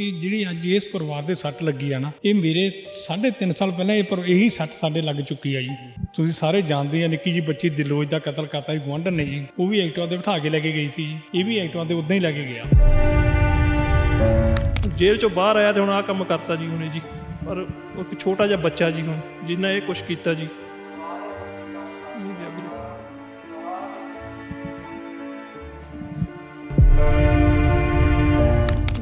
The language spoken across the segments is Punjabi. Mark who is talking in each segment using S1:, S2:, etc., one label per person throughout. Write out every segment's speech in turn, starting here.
S1: ਕਿ ਜਿਹੜੀ ਅੱਜ ਇਸ ਪਰਿਵਾਰ ਦੇ ਸੱਟ ਲੱਗੀ ਆ ਨਾ, ਇਹ ਮੇਰੇ 3.5 ਸਾਲ ਪਹਿਲਾਂ ਇਹ ਪਰ ਇਹੀ ਸੱਟ ਸਾਡੇ ਲੱਗ ਚੁੱਕੀ ਆ ਜੀ। ਤੁਸੀਂ ਸਾਰੇ ਜਾਣਦੇ ਆ ਨਿੱਕੀ ਜੀ ਬੱਚੀ ਦਿਲੋਜ ਦਾ ਕਤਲ ਕਰਤਾ ਜੀ, ਗੁਆਂਢਣ ਨੇ ਜੀ। ਉਹ ਵੀ ਐਕਟਿਵਾ ਤੇ ਬਿਠਾ ਕੇ ਲੈ ਕੇ ਗਈ ਸੀ ਜੀ। ਇਹ ਵੀ ਐਕਟਿਵਾ ਤੇ ਉਦਾਂ ਹੀ ਲੈ ਕੇ ਗਿਆ।
S2: ਜੇਲ੍ਹ ਚੋਂ ਬਾਹਰ ਆਇਆ ਤੇ ਹੁਣ ਆਹ ਕੰਮ ਕਰਤਾ ਜੀ ਉਹਨੇ ਜੀ। ਪਰ ਇੱਕ ਛੋਟਾ ਜਿਹਾ ਬੱਚਾ ਜੀ ਹੁਣ, ਜਿੰਨਾ ਇਹ ਕੁਛ ਕੀਤਾ ਜੀ।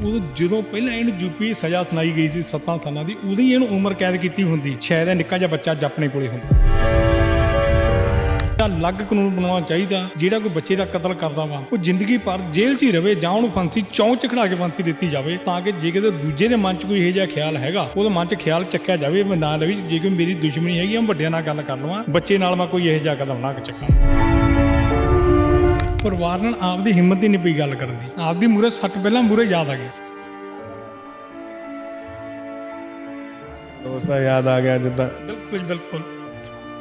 S1: ਉਦੋਂ ਜਦੋਂ ਪਹਿਲਾਂ ਇਹਨੂੰ ਯੂਪੀ ਸਜ਼ਾ ਸੁਣਾਈ ਗਈ ਸੀ 7 ਸਾਲਾਂ ਦੀ, ਉਦੋਂ ਹੀ ਇਹਨੂੰ ਉਮਰ ਕੈਦ ਕੀਤੀ ਹੁੰਦੀ। ਸ਼ਾਇਦ ਇਹ ਨਿੱਕਾ ਜਿਹਾ ਬੱਚਾ ਅੱਜ ਆਪਣੇ ਕੋਲੇ ਹੁੰਦਾ। ਤਾਂ ਅਲੱਗ ਕਾਨੂੰਨ ਬਣਾਉਣਾ ਚਾਹੀਦਾ, ਜਿਹੜਾ ਕੋਈ ਬੱਚੇ ਦਾ ਕਤਲ ਕਰਦਾ ਵਾ, ਉਹ ਜ਼ਿੰਦਗੀ ਭਰ ਜੇਲ੍ਹ 'ਚ ਹੀ ਰਵੇ ਜਾਂ ਉਹਨੂੰ ਫਾਂਸੀ, ਚੌਂਕ 'ਚ ਖੜਾ ਕੇ ਫਾਂਸੀ ਦਿੱਤੀ ਜਾਵੇ, ਤਾਂ ਕਿ ਜੇ ਕਿਤੇ ਦੂਜੇ ਦੇ ਮਨ 'ਚ ਕੋਈ ਇਹੋ ਜਿਹਾ ਖਿਆਲ ਹੈਗਾ, ਉਹਦੇ ਮਨ 'ਚ ਖਿਆਲ ਚੱਕਿਆ ਜਾਵੇ, ਮੈਂ ਨਾ ਲਵੀ, ਜੇ ਕੋਈ ਮੇਰੀ ਦੁਸ਼ਮਣੀ ਹੈਗੀ ਆ ਮੈਂ ਵੱਡਿਆਂ ਨਾਲ ਗੱਲ ਕਰ ਲਵਾਂ, ਬੱਚੇ ਨਾਲ ਮੈਂ ਕੋਈ ਇਹੋ ਜਿਹਾ ਕਦਮ ਨਾ ਚੱਕਾਂ। ਪਰਿਵਾਰ ਨਾਲ ਆਪਦੀ ਹਿੰਮਤ ਹੀ ਨਹੀਂ ਪਈ ਗੱਲ ਕਰਨ ਦੀ। ਆਪਦੀ ਮੂਰੇ ਸੱਟ ਪਹਿਲਾਂ ਮੂਰੇ ਯਾਦ ਆ ਗਈ।
S3: ਦੋਸਤ ਦਾ ਯਾਦ ਆ ਗਿਆ ਜਿੱਦਾਂ।
S1: ਬਿਲਕੁਲ ਬਿਲਕੁਲ।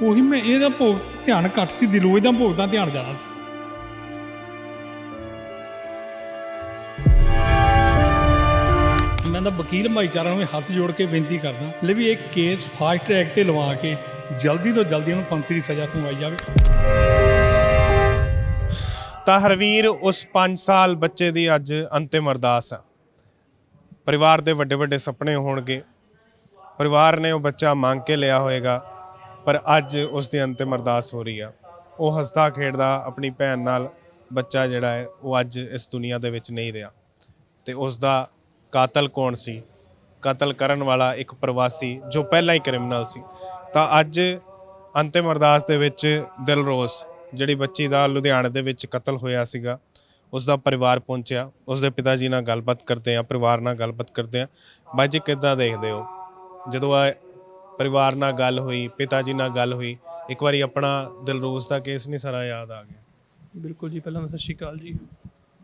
S1: ਉਹੀ ਮੈਂ ਇਹਦਾ ਭੋਗ ਧਿਆਨ ਘੱਟ ਸੀ ਦਿਲੋਂ ਇਹਦਾ ਭੋਗ ਦਾ ਧਿਆਨ ਜ਼ਿਆਦਾ ਸੀ। ਮੈਂ ਤਾਂ ਵਕੀਲ ਭਾਈਚਾਰਾ ਨੂੰ ਹੱਥ ਜੋੜ ਕੇ ਬੇਨਤੀ ਕਰਦਾ ਲੈ ਵੀ ਇਹ ਕੇਸ ਫਾਸਟ ਟਰੈਕ ਤੇ ਲਵਾ ਕੇ ਜਲਦੀ ਤੋਂ ਜਲਦੀ ਉਹਨੂੰ ਫਾਂਸੀ ਦੀ ਸਜ਼ਾ ਸੁਣਵਾਈ ਜਾਵੇ।
S3: ਤਾਂ ਹਰਵੀਰ ਉਸ 5 ਸਾਲ ਬੱਚੇ ਦੀ ਅੱਜ ਅੰਤਿਮ ਅਰਦਾਸ ਆ। ਪਰਿਵਾਰ ਦੇ ਵੱਡੇ ਵੱਡੇ ਸੁਪਨੇ ਹੋਣਗੇ। ਪਰਿਵਾਰ ਨੇ ਉਹ ਬੱਚਾ ਮੰਗ ਕੇ ਲਿਆ ਹੋਵੇਗਾ ਪਰ ਅੱਜ ਉਸ ਦੀ ਅੰਤਿਮ ਅਰਦਾਸ ਹੋ ਰਹੀ ਆ। ਉਹ ਹੱਸਦਾ ਖੇਡਦਾ ਆਪਣੀ ਭੈਣ ਨਾਲ ਬੱਚਾ ਜਿਹੜਾ ਹੈ, ਉਹ ਅੱਜ ਇਸ ਦੁਨੀਆ ਦੇ ਵਿੱਚ ਨਹੀਂ ਰਿਹਾ। ਤੇ ਉਸ ਦਾ ਕਾਤਲ ਕੌਣ ਸੀ? ਕਤਲ ਕਰਨ ਵਾਲਾ ਇੱਕ ਪ੍ਰਵਾਸੀ ਜੋ ਪਹਿਲਾਂ ਹੀ ਕ੍ਰਿਮੀਨਲ ਸੀ। ਤਾਂ ਅੱਜ ਅੰਤਿਮ ਅਰਦਾਸ ਦੇ ਵਿੱਚ ਦਿਲਰੋਸ ਜਿਹੜੀ ਬੱਚੀ ਦਾ ਲੁਧਿਆਣੇ ਦੇ ਵਿੱਚ ਕਤਲ ਹੋਇਆ ਸੀਗਾ ਉਸ ਦਾ ਪਰਿਵਾਰ ਪਹੁੰਚਿਆ। ਉਸ ਦੇ ਪਿਤਾ ਜੀ ਨਾਲ ਗੱਲਬਾਤ ਕਰਦੇ ਆ ਪਰਿਵਾਰ ਨਾਲ ਗੱਲਬਾਤ ਕਰਦੇ ਆ ਬਾਈ ਜੀ, ਕਿੱਦਾਂ ਦੇਖਦੇ ਹੋ? ਜਦੋਂ ਆ ਪਰਿਵਾਰ ਨਾਲ ਗੱਲ ਹੋਈ, ਪਿਤਾ ਜੀ ਨਾਲ ਗੱਲ ਹੋਈ, ਇੱਕ ਵਾਰੀ ਆਪਣਾ ਦਿਲਰੋਸ ਦਾ ਕੇਸ ਨਹੀਂ ਸਾਰਾ ਯਾਦ ਆ ਗਿਆ?
S2: ਬਿਲਕੁਲ ਜੀ, ਪਹਿਲਾਂ ਤਾਂ ਸਤਿ ਸ਼੍ਰੀ ਅਕਾਲ ਜੀ।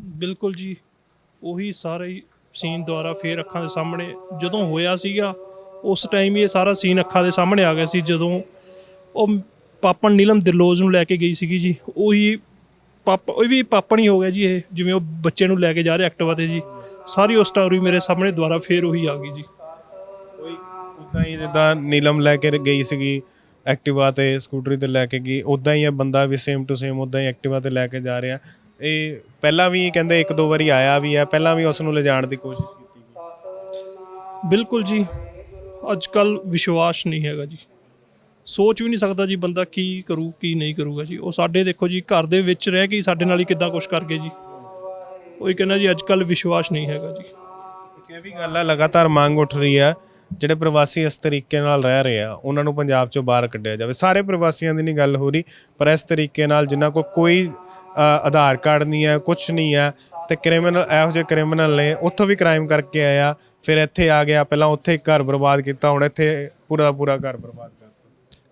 S2: ਬਿਲਕੁਲ ਜੀ, ਉਹੀ ਸਾਰੇ ਸੀਨ ਦੁਆਰਾ ਫੇਰ ਅੱਖਾਂ ਦੇ ਸਾਹਮਣੇ ਜਦੋਂ ਹੋਇਆ ਸੀਗਾ, ਉਸ ਟਾਈਮ ਹੀ ਇਹ ਸਾਰਾ ਸੀਨ ਅੱਖਾਂ ਦੇ ਸਾਹਮਣੇ ਆ ਗਿਆ ਸੀ, ਜਦੋਂ ਉਹ ਪਾਪਨ ਨੀਲਮ ਦਿਲੋਜ ਨੂੰ ਲੈ ਕੇ ਗਈ ਸੀਗੀ ਜੀ। ਉਹੀ ਪਾਪਾ ਉਹ ਵੀ ਪਾਪਣ ਹੀ ਹੋ ਗਿਆ ਜੀ ਇਹ ਜਿਵੇਂ ਉਹ ਬੱਚੇ ਨੂੰ ਲੈ ਕੇ ਜਾ ਰਿਹਾ ਐਕਟਿਵਾ ਤੇ ਜੀ। ਸਾਰੀ ਉਹ ਸਟੋਰੀ ਮੇਰੇ ਸਾਹਮਣੇ ਦੁਆਰਾ ਫੇਰ ਉਹੀ ਆ ਗਈ ਜੀ।
S3: ਕੋਈ ਉਦਾਂ ਹੀ ਜਿੱਦਾਂ ਨੀਲਮ ਲੈ ਕੇ ਗਈ ਸੀਗੀ ਐਕਟਿਵਾ ਤੇ ਸਕੂਟਰੀ ਤੇ ਲੈ ਕੇ ਗਈ ਉਦਾਂ ਹੀ ਇਹ ਬੰਦਾ ਵੀ ਸੇਮ ਟੂ ਸੇਮ ਉਦਾਂ ਹੀ ਐਕਟਿਵਾ ਤੇ ਲੈ ਕੇ ਜਾ ਰਿਹਾ। ਇਹ ਪਹਿਲਾਂ ਵੀ ਕਹਿੰਦੇ ਇੱਕ ਦੋ ਵਾਰੀ ਆਇਆ ਵੀ ਹੈ ਪਹਿਲਾਂ ਵੀ ਉਸ ਨੂੰ ਲਿਜਾਣ ਦੀ ਕੋਸ਼ਿਸ਼ ਕੀਤੀ। ਗਈ
S2: ਬਿਲਕੁਲ ਜੀ। ਅੱਜ ਕੱਲ ਵਿਸ਼ਵਾਸ ਨਹੀਂ ਹੈਗਾ ਜੀ। ਸੋਚ ਵੀ ਨਹੀਂ ਸਕਦਾ ਜੀ ਬੰਦਾ ਕੀ ਕਰੂ, ਕੀ ਨਹੀਂ ਕਰੂਗਾ ਜੀ। ਉਹ ਸਾਡੇ ਦੇਖੋ ਜੀ, ਘਰ ਦੇ ਵਿੱਚ ਰਹਿ ਕੇ ਹੀ ਸਾਡੇ ਨਾਲ ਹੀ ਕਿੱਦਾਂ ਕੁਛ ਕਰ ਗਏ ਜੀ। ਉਹੀ ਕਹਿੰਦਾ ਜੀ ਅੱਜ ਕੱਲ ਵਿਸ਼ਵਾਸ ਨਹੀਂ ਹੈਗਾ ਜੀ।
S3: ਇਹ ਵੀ ਗੱਲ ਹੈ ਲਗਾਤਾਰ ਮੰਗ ਉੱਠ ਰਹੀ ਹੈ ਜਿਹੜੇ ਪ੍ਰਵਾਸੀ ਇਸ ਤਰੀਕੇ ਨਾਲ ਰਹਿ ਰਹੇ ਆ, ਉਹਨਾਂ ਨੂੰ ਪੰਜਾਬ ਚੋਂ ਬਾਹਰ ਕੱਢਿਆ ਜਾਵੇ। ਸਾਰੇ ਪ੍ਰਵਾਸੀਆਂ ਦੀ ਨਹੀਂ ਗੱਲ ਹੋ ਰਹੀ, ਪਰ ਇਸ ਤਰੀਕੇ ਨਾਲ ਜਿਨ੍ਹਾਂ ਕੋਲ ਕੋਈ ਆਧਾਰ ਕਾਰਡ ਨਹੀਂ ਹੈ ਕੁਝ ਨਹੀਂ ਹੈ, ਤੇ ਕ੍ਰਿਮੀਨਲ, ਇਹੋ ਜਿਹੇ ਕ੍ਰਿਮੀਨਲ ਨੇ, ਉੱਥੋਂ ਵੀ ਕ੍ਰਾਈਮ ਕਰਕੇ ਆਇਆ ਫਿਰ ਇੱਥੇ ਆ ਗਿਆ, ਪਹਿਲਾਂ ਉੱਥੇ ਘਰ ਬਰਬਾਦ ਕੀਤਾ, ਹੁਣ ਇੱਥੇ ਪੂਰਾ ਪੂਰਾ ਘਰ ਬਰਬਾਦ ਕਰਤਾ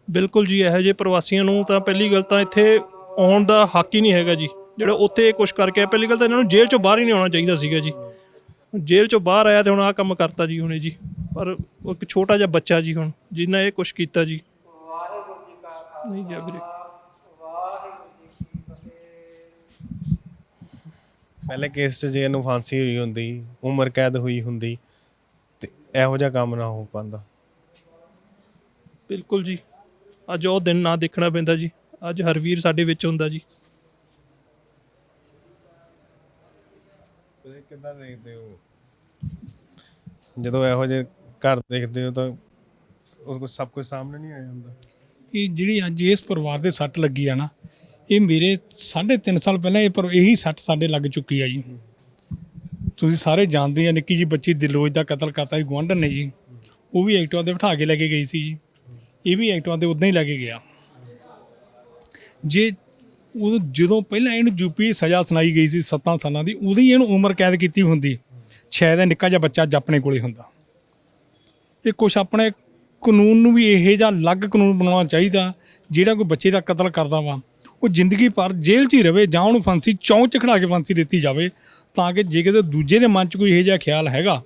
S2: ਬਿਲਕੁਲ ਜੀ ਇਹੋ ਜਿਹੇ ਪ੍ਰਵਾਸੀਆਂ ਨੂੰ ਤਾਂ ਪਹਿਲੀ ਗੱਲ ਤਾਂ ਇੱਥੇ ਆਉਣ ਦਾ ਹੱਕ ਹੀ ਨਹੀਂ ਹੈਗਾ ਜੀ। ਜਿਹੜਾ ਉੱਥੇ ਕੁਛ ਕਰਕੇ ਆਇਆ, ਪਹਿਲੀ ਗੱਲ ਤਾਂ ਇਹਨਾਂ ਨੂੰ ਜੇਲ੍ਹ ਚੋਂ ਬਾਹਰ ਹੀ ਨਹੀਂ ਆਉਣਾ ਚਾਹੀਦਾ ਸੀਗਾ ਜੀ। ਜੇਲ੍ਹ ਚੋਂ ਬਾਹਰ ਆਇਆ ਤੇ ਹੁਣ ਆਹ ਕੰਮ ਕਰਤਾ ਜੀ ਹੁਣੇ ਜੀ। ਪਰ ਉਹ ਇੱਕ ਛੋਟਾ ਜਿਹਾ ਬੱਚਾ ਜੀ ਹੁਣ ਜਿੰਨਾ ਇਹ ਕੁਛ ਕੀਤਾ ਜੀ। ਨਹੀਂ ਜੀ ਵੀਰੇ।
S3: ਪਹਿਲੇ ਕੇਸ 'ਚ ਜੇ ਇਹਨੂੰ ਫਾਂਸੀ ਹੋਈ ਹੁੰਦੀ ਉਮਰ ਕੈਦ ਹੋਈ ਹੁੰਦੀ ਤੇ ਇਹੋ ਜਿਹਾ ਕੰਮ ਨਾ ਹੋ ਪਾਂਦਾ
S2: ਬਿਲਕੁਲ ਜੀ। ਅੱਜ ਉਹ ਦਿਨ ਨਾ ਦੇਖਣਾ ਪੈਂਦਾ ਜੀ। ਅੱਜ ਹਰਵੀਰ ਸਾਡੇ ਵਿੱਚ ਹੁੰਦਾ ਜੀ।
S3: ਤੁਸੀਂ ਕਿੱਦਾਂ ਦੇਖਦੇ ਹੋ? ਜਦੋਂ ਇਹੋ ਜਿਹੇ ਘਰ ਦੇਖਦੇ ਹੋ ਤਾਂ ਉਸ ਕੋ ਸਭ ਕੁਝ ਸਾਹਮਣੇ ਨਹੀਂ ਆ ਜਾਂਦਾ।
S1: ਇਹ ਜਿਹੜੀ ਅੱਜ ਇਸ ਪਰਿਵਾਰ ਦੇ ਸੱਟ ਲੱਗੀ ਆ ਨਾ ਇਹ ਮੇਰੇ 3.5 ਸਾਲ ਪਹਿਲਾਂ ਇਹ ਪਰ ਇਹੀ ਸੱਟ ਸਾਡੇ ਲੱਗ ਚੁੱਕੀ ਆ ਜੀ। ਤੁਸੀਂ ਸਾਰੇ ਜਾਣਦੇ ਆ ਨਿੱਕੀ ਜੀ ਬੱਚੀ ਦਿਲੋਜ ਦਾ ਕਤਲ ਕਰਤਾ ਜੀ ਗੁਆਂਢਣ ਨੇ ਜੀ। ਉਹ ਵੀ ਐਕਟਿਵਾ ਤੇ ਬਿਠਾ ਕੇ ਲੈ ਕੇ ਗਈ ਸੀ ਜੀ। ਇਹ ਵੀ ਐਕਟਿਵਾ ਤੇ ਉਦਾਂ ਹੀ ਲੈ ਕੇ ਗਿਆ। ਜੇ ਉਹ ਜਦੋਂ ਪਹਿਲਾਂ ਇਹਨੂੰ ਯੂਪੀ ਸਜ਼ਾ ਸੁਣਾਈ ਗਈ ਸੀ 7 ਸਾਲਾਂ ਦੀ, ਉਦੋਂ ਹੀ ਇਹਨੂੰ ਉਮਰ ਕੈਦ ਕੀਤੀ ਹੁੰਦੀ। ਸ਼ਾਇਦ ਇਹ ਨਿੱਕਾ ਜਿਹਾ ਬੱਚਾ ਅੱਜ ਆਪਣੇ ਕੋਲੇ ਹੁੰਦਾ। ਇਹ ਕੁਛ ਆਪਣੇ ਕਾਨੂੰਨ ਨੂੰ ਵੀ ਇਹੋ ਜਿਹਾ ਅਲੱਗ ਕਾਨੂੰਨ ਬਣਾਉਣਾ ਚਾਹੀਦਾ, ਜਿਹੜਾ ਕੋਈ ਬੱਚੇ ਦਾ ਕਤਲ ਕਰਦਾ ਵਾ। ਉਹ ਜ਼ਿੰਦਗੀ ਭਰ ਜੇਲ੍ਹ 'ਚ ਹੀ ਰਵੇ ਜਾਂ ਉਹਨੂੰ ਫਾਂਸੀ ਚੌਂਕ 'ਚ ਖੜਾ ਕੇ ਫਾਂਸੀ ਦਿੱਤੀ ਜਾਵੇ, ਤਾਂ ਕਿ ਜੇ ਕਿਤੇ ਦੂਜੇ ਦੇ ਮਨ 'ਚ ਕੋਈ ਇਹੋ ਜਿਹਾ ਖਿਆਲ ਹੈਗਾ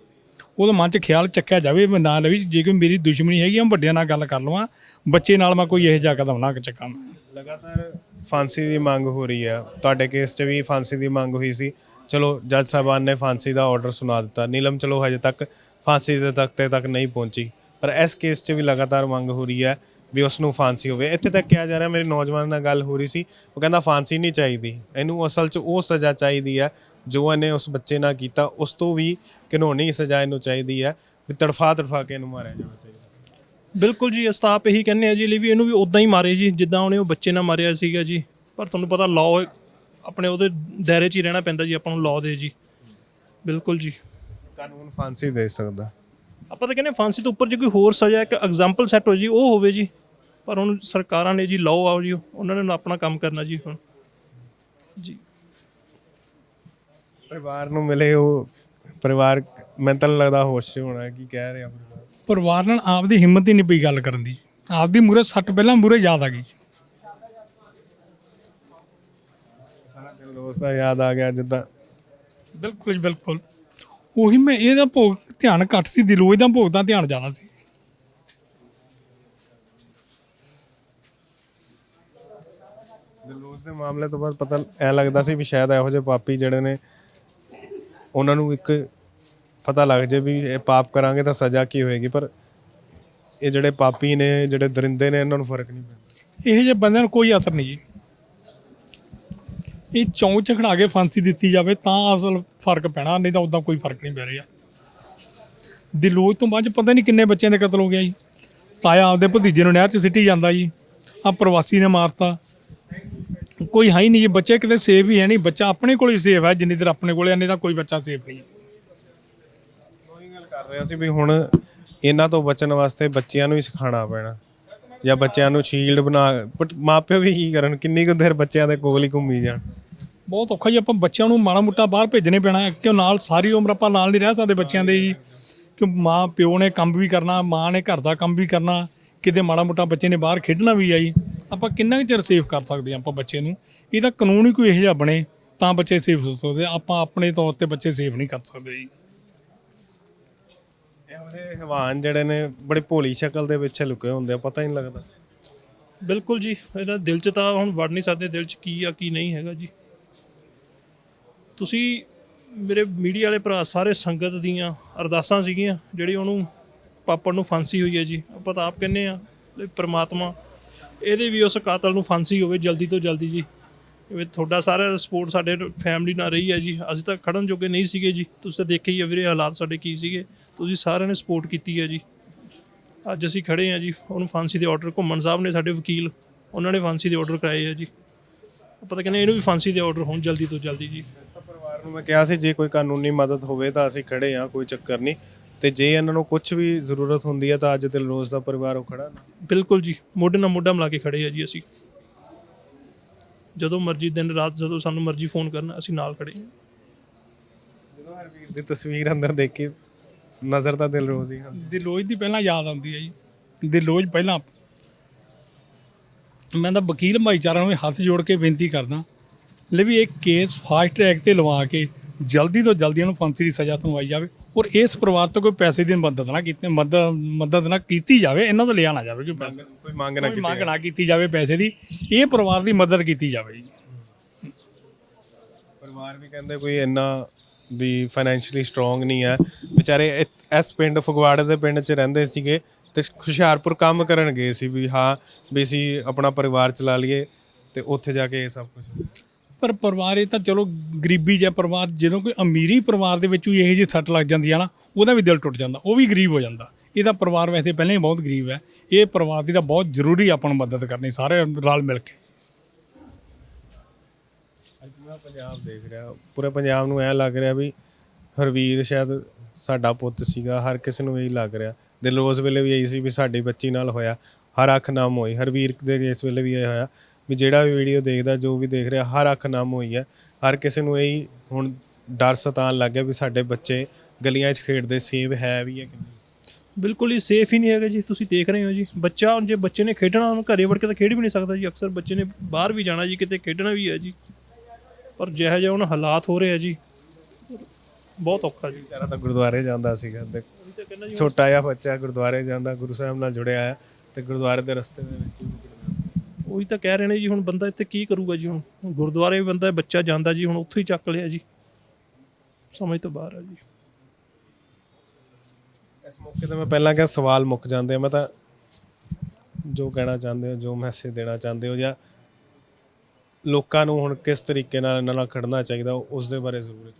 S1: ਉਹਦੇ ਮਨ 'ਚ ਖਿਆਲ ਚੱਕਿਆ ਜਾਵੇ ਮੈਂ ਨਾ ਲਵੀ ਜੇ ਕੋਈ ਮੇਰੀ ਦੁਸ਼ਮਣੀ ਹੈਗੀ ਮੈਂ ਵੱਡਿਆਂ ਨਾਲ ਗੱਲ ਕਰ ਲਵਾਂ, ਬੱਚੇ ਨਾਲ ਮੈਂ ਕੋਈ ਇਹੋ ਜਿਹਾ ਕਦਮ ਨਾ ਚੱਕਾਂ। ਮੈਂ
S3: ਲਗਾਤਾਰ ਫਾਂਸੀ ਦੀ ਮੰਗ ਹੋ ਰਹੀ ਹੈ ਤੁਹਾਡੇ ਕੇਸ 'ਚ ਵੀ ਫਾਂਸੀ ਦੀ ਮੰਗ ਹੋਈ ਸੀ। ਚਲੋ, ਜੱਜ ਸਾਹਿਬਾਨ ਨੇ ਫਾਂਸੀ ਦਾ ਆਰਡਰ ਸੁਣਾ ਦਿੱਤਾ। ਨੀਲਮ, ਚਲੋ ਹਜੇ ਤੱਕ ਫਾਂਸੀ ਦੇ ਤਖਤੇ ਤੱਕ ਨਹੀਂ ਪਹੁੰਚੀ। ਪਰ ਇਸ ਕੇਸ 'ਚ ਵੀ ਲਗਾਤਾਰ ਮੰਗ ਹੋ ਰਹੀ ਹੈ ਵੀ ਉਸ ਨੂੰ ਫਾਂਸੀ ਹੋਵੇ। ਇੱਥੇ ਤੱਕ ਕਿਹਾ ਜਾ ਰਿਹਾ, ਮੇਰੇ ਨੌਜਵਾਨ ਨਾਲ ਗੱਲ ਹੋ ਰਹੀ ਸੀ। ਉਹ ਕਹਿੰਦਾ, ਫਾਂਸੀ ਨਹੀਂ ਚਾਹੀਦੀ। ਇਹਨੂੰ ਅਸਲ 'ਚ ਉਹ ਸਜ਼ਾ ਚਾਹੀਦੀ ਹੈ ਜੋ ਇਹਨੇ ਉਸ ਬੱਚੇ ਨਾਲ ਕੀਤਾ ਉਸ ਤੋਂ ਵੀ ਘਿਨੌਣੀ ਸਜ਼ਾ ਇਹਨੂੰ ਚਾਹੀਦੀ ਹੈ ਵੀ ਤੜਫਾ ਤੜਫਾ ਕੇ ਇਹਨੂੰ ਮਾਰਿਆ ਜਾਣਾ ਚਾਹੀਦਾ।
S2: ਬਿਲਕੁਲ ਜੀ ਅਸੀਂ ਤਾਂ ਆਪ ਇਹੀ ਕਹਿੰਦੇ ਆ ਜੀ ਲਈ ਵੀ ਇਹਨੂੰ ਵੀ ਉਦਾਂ ਹੀ ਮਾਰੇ ਜੀ ਜਿੱਦਾਂ ਉਹਨੇ ਉਹ ਬੱਚੇ ਨਾਲ ਮਾਰਿਆ ਸੀਗਾ ਜੀ। ਪਰ ਤੁਹਾਨੂੰ ਪਤਾ ਲਾਅ ਆਪਣੇ ਉਹਦੇ ਦਾਇਰੇ 'ਚ ਹੀ ਰਹਿਣਾ ਪੈਂਦਾ ਜੀ ਆਪਾਂ ਨੂੰ ਲਾਅ ਦੇ ਜੀ। ਬਿਲਕੁਲ ਜੀ।
S3: ਕਾਨੂੰਨ ਫਾਂਸੀ ਦੇ ਸਕਦਾ।
S2: ਆਪਾਂ ਤਾਂ ਕਹਿੰਦੇ ਫਾਂਸੀ ਤੋਂ ਉੱਪਰ ਜੇ ਕੋਈ ਹੋਰ ਸਜ਼ਾ ਇੱਕ ਐਗਜ਼ਾਮਪਲ ਸੈੱਟ ਹੋ ਜੀ ਉਹ ਹੋਵੇ ਜੀ। ਪਰ ਹੁਣ ਸਰਕਾਰਾਂ ਨੇ ਜੀ ਲਾਅ ਆਓ ਜੀ ਉਹਨਾਂ ਨੇ ਆਪਣਾ ਕੰਮ ਕਰਨਾ ਜੀ ਹੁਣ। ਜੀ।
S3: ਪਰਿਵਾਰ ਨੂੰ ਮਿਲੇ ਉਹ ਪਰਿਵਾਰ ਮੈਨੂੰ ਤਾਂ ਲੱਗਦਾ ਹੋਸ਼ 'ਚ ਹੋਣਾ ਕੀ ਕਹਿ ਰਿਹਾ ਪਰਿਵਾਰ।
S1: ਪਰਿਵਾਰ ਨਾਲ ਆਪਦੀ ਹਿੰਮਤ ਹੀ ਨਹੀਂ ਪਈ ਗੱਲ ਕਰਨ ਦੀ। ਆਪਦੀ ਮੂਰੇ ਸੱਟ ਪਹਿਲਾਂ ਮੂਰੇ ਯਾਦ ਆ ਗਈ।
S3: ਸਾਰਾ ਦਿਨ ਦੋਸਤ ਯਾਦ ਆ ਗਿਆ ਜਿੱਦਾਂ।
S1: ਬਿਲਕੁਲ ਜੀ, ਬਿਲਕੁਲ। ਉਹੀ ਮੈਂ ਇਹਦਾ ਭੋਗ ਧਿਆਨ ਘੱਟ ਸੀ ਦਿਲੋਜ ਦਾ ਭੋਗ ਦਾ ਧਿਆਨ ਜ਼ਿਆਦਾ ਸੀ।
S3: ਦਿਲਰੋਜ਼ ਦੇ ਮਾਮਲੇ ਤੋਂ ਬਾਅਦ ਪਤਾ ਐ ਲੱਗਦਾ ਸੀ ਵੀ ਸ਼ਾਇਦ ਇਹੋ ਜਿਹੇ ਪਾਪੀ ਜਿਹੜੇ ਨੇ ਉਹਨਾਂ ਨੂੰ ਇੱਕ ਪਤਾ ਲੱਗ ਜੇ ਵੀ ਇਹ ਪਾਪ ਕਰਾਂਗੇ ਤਾਂ ਸਜ਼ਾ ਕੀ ਹੋਏਗੀ, ਪਰ ਇਹ ਜਿਹੜੇ ਪਾਪੀ ਨੇ, ਜਿਹੜੇ ਦਰਿੰਦੇ ਨੇ, ਇਹਨਾਂ ਨੂੰ ਫ਼ਰਕ ਨਹੀਂ ਪੈਂਦਾ।
S1: ਇਹ ਜਿਹੇ ਬੰਦਿਆਂ ਨੂੰ ਕੋਈ ਅਸਰ ਨਹੀਂ ਜੀ। ਇਹ ਚੌਂ ਚ ਖੜਾ ਕੇ ਫਾਂਸੀ ਦਿੱਤੀ ਜਾਵੇ ਤਾਂ ਅਸਲ ਫ਼ਰਕ ਪੈਣਾ, ਨਹੀਂ ਤਾਂ ਉਦਾਂ ਕੋਈ ਫ਼ਰਕ ਨਹੀਂ ਪੈ ਰਿਹਾ। ਦਿਲੋਜ ਤੋਂ ਬਾਅਦ 'ਚ ਪਤਾ ਨਹੀਂ ਕਿੰਨੇ ਬੱਚਿਆਂ ਦੇ ਕਤਲ ਹੋ ਗਿਆ ਜੀ। ਤਾਇਆ ਆਪਦੇ ਭਤੀਜੇ ਨੂੰ ਨਹਿਰ 'ਚ ਸਿੱਟੀ ਜਾਂਦਾ ਜੀ। ਆ ਪ੍ਰਵਾਸੀ ਨੇ ਮਾਰਤਾ। ਕੋਈ ਹੈ ਹੀ ਨਹੀਂ ਜੀ ਬੱਚੇ ਕਿਤੇ ਸੇਫ ਹੀ ਹੈ ਨਹੀਂ ਬੱਚਾ ਆਪਣੇ ਕੋਲ ਹੀ ਸੇਫ ਹੈ ਜਿੰਨੀ ਦੇਰ ਆਪਣੇ ਕੋਲ ਹੈ ਨਹੀਂ ਤਾਂ ਕੋਈ ਬੱਚਾ ਸੇਫ ਨਹੀਂ
S3: ਉਹੀ ਗੱਲ ਕਰ ਰਿਹਾ ਸੀ ਵੀ ਹੁਣ ਇਹਨਾਂ ਤੋਂ ਬਚਣ ਵਾਸਤੇ ਬੱਚਿਆਂ ਨੂੰ ਹੀ ਸਿਖਾਉਣਾ ਪੈਣਾ। ਜਾਂ ਬੱਚਿਆਂ ਨੂੰ ਸ਼ੀਲਡ ਬਣਾ ਬਟ ਮਾਪਿਓ ਵੀ ਕੀ ਕਰਨ ਕਿੰਨੀ ਕੁ ਦੇਰ ਬੱਚਿਆਂ ਦੇ ਕੋਲ ਹੀ ਘੁੰਮੀ ਜਾਣ।
S1: ਬਹੁਤ ਔਖਾ ਜੀ ਆਪਾਂ ਬੱਚਿਆਂ ਨੂੰ ਮਾੜਾ ਮੋਟਾ ਬਾਹਰ ਭੇਜਣੇ ਪੈਣਾ ਹੈ, ਕਿਉਂ ਨਾਲ ਸਾਰੀ ਉਮਰ ਆਪਾਂ ਨਾਲ ਨਹੀਂ ਰਹਿ ਸਕਦੇ ਬੱਚਿਆਂ ਦੇ ਜੀ। ਕਿ ਮਾਂ ਪਿਓ ਨੇ ਕੰਮ ਵੀ ਕਰਨਾ ਮਾਂ ਨੇ ਘਰ ਦਾ ਕੰਮ ਵੀ ਕਰਨਾ ਕਿਤੇ ਮਾੜਾ ਮੋਟਾ ਬੱਚੇ ਨੇ ਬਾਹਰ ਖੇਡਣਾ ਵੀ ਆਈ ਆਪਾਂ ਕਿੰਨਾ ਕੁ ਚਿਰ ਸੇਫ ਕਰ ਸਕਦੇ ਹਾਂ ਆਪਾਂ ਬੱਚੇ ਨੂੰ? ਇਹ ਤਾਂ ਕਾਨੂੰਨ ਹੀ ਕੋਈ ਇਹੋ ਜਿਹਾ ਬਣੇ ਤਾਂ ਬੱਚੇ ਸੇਫ ਹੋ ਸਕਦੇ ਆ। ਆਪਾਂ ਆਪਣੇ ਤੌਰ ਤੇ ਬੱਚੇ ਸੇਫ ਨਹੀਂ ਕਰ ਸਕਦੇ ਜੀ।
S3: ਇਹੋ ਜਿਹੇ ਹਵਾਨ ਜਿਹੜੇ ਨੇ ਬੜੀ ਭੋਲੀ ਸ਼ਕਲ ਦੇ ਪਿੱਛੇ ਲੁਕੇ ਹੁੰਦੇ ਆ ਪਤਾ ਹੀ ਨਹੀਂ ਲੱਗਦਾ।
S2: ਬਿਲਕੁਲ ਜੀ ਇਹਦਾ ਦਿਲ 'ਚ ਤਾਂ ਹੁਣ ਵੜ ਨਹੀਂ ਸਕਦੇ ਦਿਲ 'ਚ ਕੀ ਆ ਕੀ ਨਹੀਂ ਹੈਗਾ ਜੀ। ਤੁਸੀਂ ਮੇਰੇ ਮੀਡੀਆ ਵਾਲੇ ਭਰਾ ਸਾਰੇ ਸੰਗਤ ਦੀਆਂ ਅਰਦਾਸਾਂ ਸੀਗੀਆਂ ਜਿਹੜੀ ਉਹਨੂੰ ਪਾਪੜ ਨੂੰ ਫਾਂਸੀ ਹੋਈ ਹੈ ਜੀ। ਆਪਾਂ ਤਾਂ ਆਪ ਕਹਿੰਨੇ ਆ ਪ੍ਰਮਾਤਮਾ ਇਹਦੇ ਵੀ ਉਸ ਕਾਤਲ ਨੂੰ ਫਾਂਸੀ ਹੋਵੇ ਜਲਦੀ ਤੋਂ ਜਲਦੀ ਜੀ। ਜਿਵੇਂ ਤੁਹਾਡਾ ਸਾਰਾ ਸਪੋਰਟ ਸਾਡੇ ਫੈਮਿਲੀ ਨਾਲ ਰਹੀ ਹੈ ਜੀ। ਅਸੀਂ ਤਾਂ ਖੜਨ ਜੋਗੇ ਨਹੀਂ ਸੀਗੇ ਜੀ। ਤੁਸੀਂ ਤਾਂ ਦੇਖਿਆ ਹੀ ਆ ਵੀਰੇ ਹਾਲਾਤ ਸਾਡੇ ਕੀ ਸੀਗੇ। ਤੁਸੀਂ ਸਾਰਿਆਂ ਨੇ ਸਪੋਰਟ ਕੀਤੀ ਹੈ ਜੀ। ਅੱਜ ਅਸੀਂ ਖੜੇ ਆ ਜੀ। ਉਹਨੂੰ ਫਾਂਸੀ ਦੇ ਆਰਡਰ ਘੁੰਮਣ ਸਾਹਿਬ ਨੇ ਸਾਡੇ ਵਕੀਲ। ਉਹਨਾਂ ਨੇ ਫਾਂਸੀ ਦੇ ਆਰਡਰ ਕਰਾਏ ਆ ਜੀ। ਆਪਾਂ ਤਾਂ ਕਹਿੰਦੇ ਇਹਨੂੰ ਵੀ ਫਾਂਸੀ ਦੇ ਆਰਡਰ ਹੋਣ ਜਲਦੀ ਤੋਂ ਜਲਦੀ ਜੀ।
S3: ਪਰਿਵਾਰ ਨੂੰ ਮੈਂ ਕਿਹਾ ਸੀ, ਜੇ ਕੋਈ ਕਾਨੂੰਨੀ ਮਦਦ ਹੋਵੇ ਤਾਂ ਅਸੀਂ ਖੜੇ ਆ ਕੋਈ ਚੱਕਰ ਨਹੀਂ। ਤੇ ਜੇ ਇਹਨਾਂ ਨੂੰ ਕੁਝ ਵੀ ਜ਼ਰੂਰਤ ਹੁੰਦੀ ਹੈ ਤਾਂ ਅੱਜ ਦਿਲਰੋਜ਼ ਦਾ ਪਰਿਵਾਰ ਉਹ ਖੜਾ ਨਾ।
S2: ਬਿਲਕੁਲ ਜੀ ਮੋਢੇ ਨਾਲ ਮੋਢਾ ਮਿਲਾ ਕੇ ਖੜੇ ਆ ਜੀ ਅਸੀਂ। ਜਦੋਂ ਮਰਜ਼ੀ ਦਿਨ ਰਾਤ ਜਦੋਂ ਸਾਨੂੰ ਮਰਜ਼ੀ ਫੋਨ ਕਰਨਾ ਅਸੀਂ ਨਾਲ ਖੜੇ ਹਾਂ
S3: ਜਦੋਂ ਹਰਵੀਰ ਦੀ ਤਸਵੀਰ ਅੰਦਰ ਦੇਖੀ ਨਜ਼ਰ ਤਾਂ ਦਿਲਰੋਜ਼ ਹੀ ਆਉਂਦੀ।
S1: ਦਿਲੋਜ ਦੀ ਪਹਿਲਾਂ ਯਾਦ ਆਉਂਦੀ ਹੈ ਜੀ। ਦਿਲੋਜ ਪਹਿਲਾਂ। ਮੈਂ ਤਾਂ ਵਕੀਲ ਭਾਈਚਾਰਾ ਨੂੰ ਹੱਥ ਜੋੜ ਕੇ ਬੇਨਤੀ ਕਰਦਾ ਲੈ ਵੀ ਇਹ ਕੇਸ ਫਾਸਟ ਟਰੈਕ ਤੇ ਲਵਾ ਕੇ ਜਲਦੀ ਤੋਂ ਜਲਦੀ ਇਹਨੂੰ ਫਾਂਸੀ ਦੀ ਸਜ਼ਾ ਸੁਣਵਾਈ ਜਾਵੇ ਔਰ ਇਸ ਪਰਿਵਾਰ ਤੋਂ ਕੋਈ ਪੈਸੇ ਦੀ ਮਦਦ ਨਾ ਕੀਤੀ ਮਦਦ ਮਦਦ ਨਾ ਕੀਤੀ ਜਾਵੇ ਇਹਨਾਂ ਤੋਂ ਲਿਆ ਨਾ ਜਾਵੇ ਕੋਈ ਪੈਸੇ।
S3: ਕੋਈ ਮੰਗ ਨਾ ਕੀਤੀ
S1: ਮੰਗ ਨਾ ਕੀਤੀ ਜਾਵੇ ਪੈਸੇ ਦੀ ਇਹ ਪਰਿਵਾਰ ਦੀ ਮਦਦ ਕੀਤੀ ਜਾਵੇ ਜੀ।
S3: ਪਰਿਵਾਰ ਵੀ ਕਹਿੰਦੇ ਕੋਈ ਇੰਨਾ ਵੀ ਫਾਈਨੈਂਸ਼ੀਅਲੀ ਸਟਰੋਂਗ ਨਹੀਂ ਹੈ। ਵਿਚਾਰੇ ਇਸ ਪਿੰਡ ਫਗਵਾੜੇ ਦੇ ਪਿੰਡ 'ਚ ਰਹਿੰਦੇ ਸੀਗੇ ਤੇ ਹੁਸ਼ਿਆਰਪੁਰ ਕੰਮ ਕਰਨ ਗਏ ਸੀ ਵੀ ਹਾਂ ਵੀ ਅਸੀਂ ਆਪਣਾ ਪਰਿਵਾਰ ਚਲਾ ਲਈਏ ਤੇ ਉੱਥੇ ਜਾ ਕੇ ਇਹ ਸਭ ਕੁਝ
S1: ਪਰ ਪਰਿਵਾਰ ਇਹ ਤਾਂ ਚਲੋ ਗਰੀਬੀ ਜਿਹਾ ਪਰਿਵਾਰ ਜਦੋਂ ਕੋਈ ਅਮੀਰੀ ਪਰਿਵਾਰ ਦੇ ਵਿੱਚ ਵੀ ਇਹੋ ਜਿਹੀ ਸੱਟ ਲੱਗ ਜਾਂਦੀ ਆ ਨਾ, ਉਹਦਾ ਵੀ ਦਿਲ ਟੁੱਟ ਜਾਂਦਾ, ਉਹ ਵੀ ਗਰੀਬ ਹੋ ਜਾਂਦਾ। ਇਹਦਾ ਪਰਿਵਾਰ ਵੈਸੇ ਪਹਿਲਾਂ ਹੀ ਬਹੁਤ ਗਰੀਬ ਹੈ। ਇਹ ਪਰਿਵਾਰ ਦੀ ਤਾਂ ਬਹੁਤ ਜ਼ਰੂਰੀ ਆਪਾਂ ਨੂੰ ਮਦਦ ਕਰਨੀ, ਸਾਰੇ ਰਲ ਮਿਲ ਕੇ।
S3: ਅੱਜ ਪੂਰਾ ਪੰਜਾਬ ਦੇਖ ਰਿਹਾ, ਪੂਰੇ ਪੰਜਾਬ ਨੂੰ ਐ ਲੱਗ ਰਿਹਾ ਵੀ ਹਰਵੀਰ ਸ਼ਾਇਦ ਸਾਡਾ ਪੁੱਤ ਸੀਗਾ, ਹਰ ਕਿਸੇ ਨੂੰ ਇਹੀ ਲੱਗ ਰਿਹਾ। ਦਿਲ ਉਸ ਵੇਲੇ ਵੀ ਇਹੀ ਸੀ ਵੀ ਸਾਡੀ ਬੱਚੀ ਨਾਲ ਹੋਇਆ, ਹਰ ਅੱਖ ਨਾਮ ਹੋਈ। ਹਰਵੀਰ ਦੇ ਇਸ ਵੇਲੇ ਵੀ ਇਹ ਹੋਇਆ। ਵੀ ਜਿਹੜਾ ਵੀ ਵੀਡੀਓ ਦੇਖਦਾ ਜੋ ਵੀ ਦੇਖ ਰਿਹਾ ਹਰ ਅੱਖ ਨਾਮ ਹੋਈ ਹੈ। ਹਰ ਕਿਸੇ ਨੂੰ ਇਹੀ ਹੁਣ ਡਰ ਸਤਾਉਣ ਲੱਗ ਗਿਆ ਵੀ ਸਾਡੇ ਬੱਚੇ ਗਲੀਆਂ 'ਚ ਖੇਡਦੇ ਸੇਵ ਹੈ ਵੀ ਹੈ ਕਿ ਨਹੀਂ।
S2: ਬਿਲਕੁਲ ਹੀ ਸੇਫ ਹੀ ਨਹੀਂ ਹੈਗਾ ਜੀ ਤੁਸੀਂ ਦੇਖ ਰਹੇ ਹੋ ਜੀ। ਬੱਚਾ ਹੁਣ ਜੇ ਬੱਚੇ ਨੇ ਖੇਡਣਾ ਉਹਨੂੰ ਘਰੇ ਵੜ ਕੇ ਤਾਂ ਖੇਡ ਵੀ ਨਹੀਂ ਸਕਦਾ ਜੀ। ਅਕਸਰ ਬੱਚੇ ਨੇ ਬਾਹਰ ਵੀ ਜਾਣਾ ਜੀ ਕਿਤੇ ਖੇਡਣਾ ਵੀ ਹੈ ਜੀ। ਪਰ ਜਿਹੋ ਜਿਹਾ ਹੁਣ ਹਾਲਾਤ ਹੋ ਰਹੇ ਆ ਜੀ ਬਹੁਤ ਔਖਾ ਜੀ।
S3: ਵਿਚਾਰਾ ਤਾਂ ਗੁਰਦੁਆਰੇ ਜਾਂਦਾ ਸੀਗਾ
S2: ਜੀ
S3: ਛੋਟਾ ਜਿਹਾ ਬੱਚਾ ਗੁਰਦੁਆਰੇ ਜਾਂਦਾ ਗੁਰੂ ਸਾਹਿਬ ਨਾਲ ਜੁੜਿਆ ਹੈ ਤੇ ਗੁਰਦੁਆਰੇ ਦੇ ਰਸਤੇ ਦੇ ਵਿੱਚ
S2: ਉਹੀ ਤਾਂ ਕਹਿ ਰਹੇ ਨੇ ਜੀ ਹੁਣ ਬੰਦਾ ਇੱਥੇ ਕੀ ਕਰੂਗਾ ਜੀ ਹੁਣ? ਹੁਣ ਗੁਰਦੁਆਰੇ ਵੀ ਬੰਦਾ ਬੱਚਾ ਜਾਂਦਾ ਜੀ ਹੁਣ ਉੱਥੋਂ ਹੀ ਚੱਕ ਲਿਆ ਜੀ। ਸਮਝ ਤੋਂ ਬਾਹਰ ਆ ਜੀ।
S3: ਇਸ ਮੌਕੇ ਤੇ ਮੈਂ ਪਹਿਲਾਂ ਕਿਹਾ ਸਵਾਲ ਮੁੱਕ ਜਾਂਦੇ ਆ ਮੈਂ ਤਾਂ ਜੋ ਕਹਿਣਾ ਚਾਹੁੰਦੇ ਹੋ ਜੋ ਮੈਸੇਜ ਦੇਣਾ ਚਾਹੁੰਦੇ ਹੋ ਜਾਂ ਲੋਕਾਂ ਨੂੰ ਹੁਣ ਕਿਸ ਤਰੀਕੇ ਨਾਲ ਇਹਨਾਂ ਨਾਲ ਖੜਨਾ ਚਾਹੀਦਾ ਉਸ ਦੇ ਬਾਰੇ ਜ਼ਰੂਰ ਇੱਕ।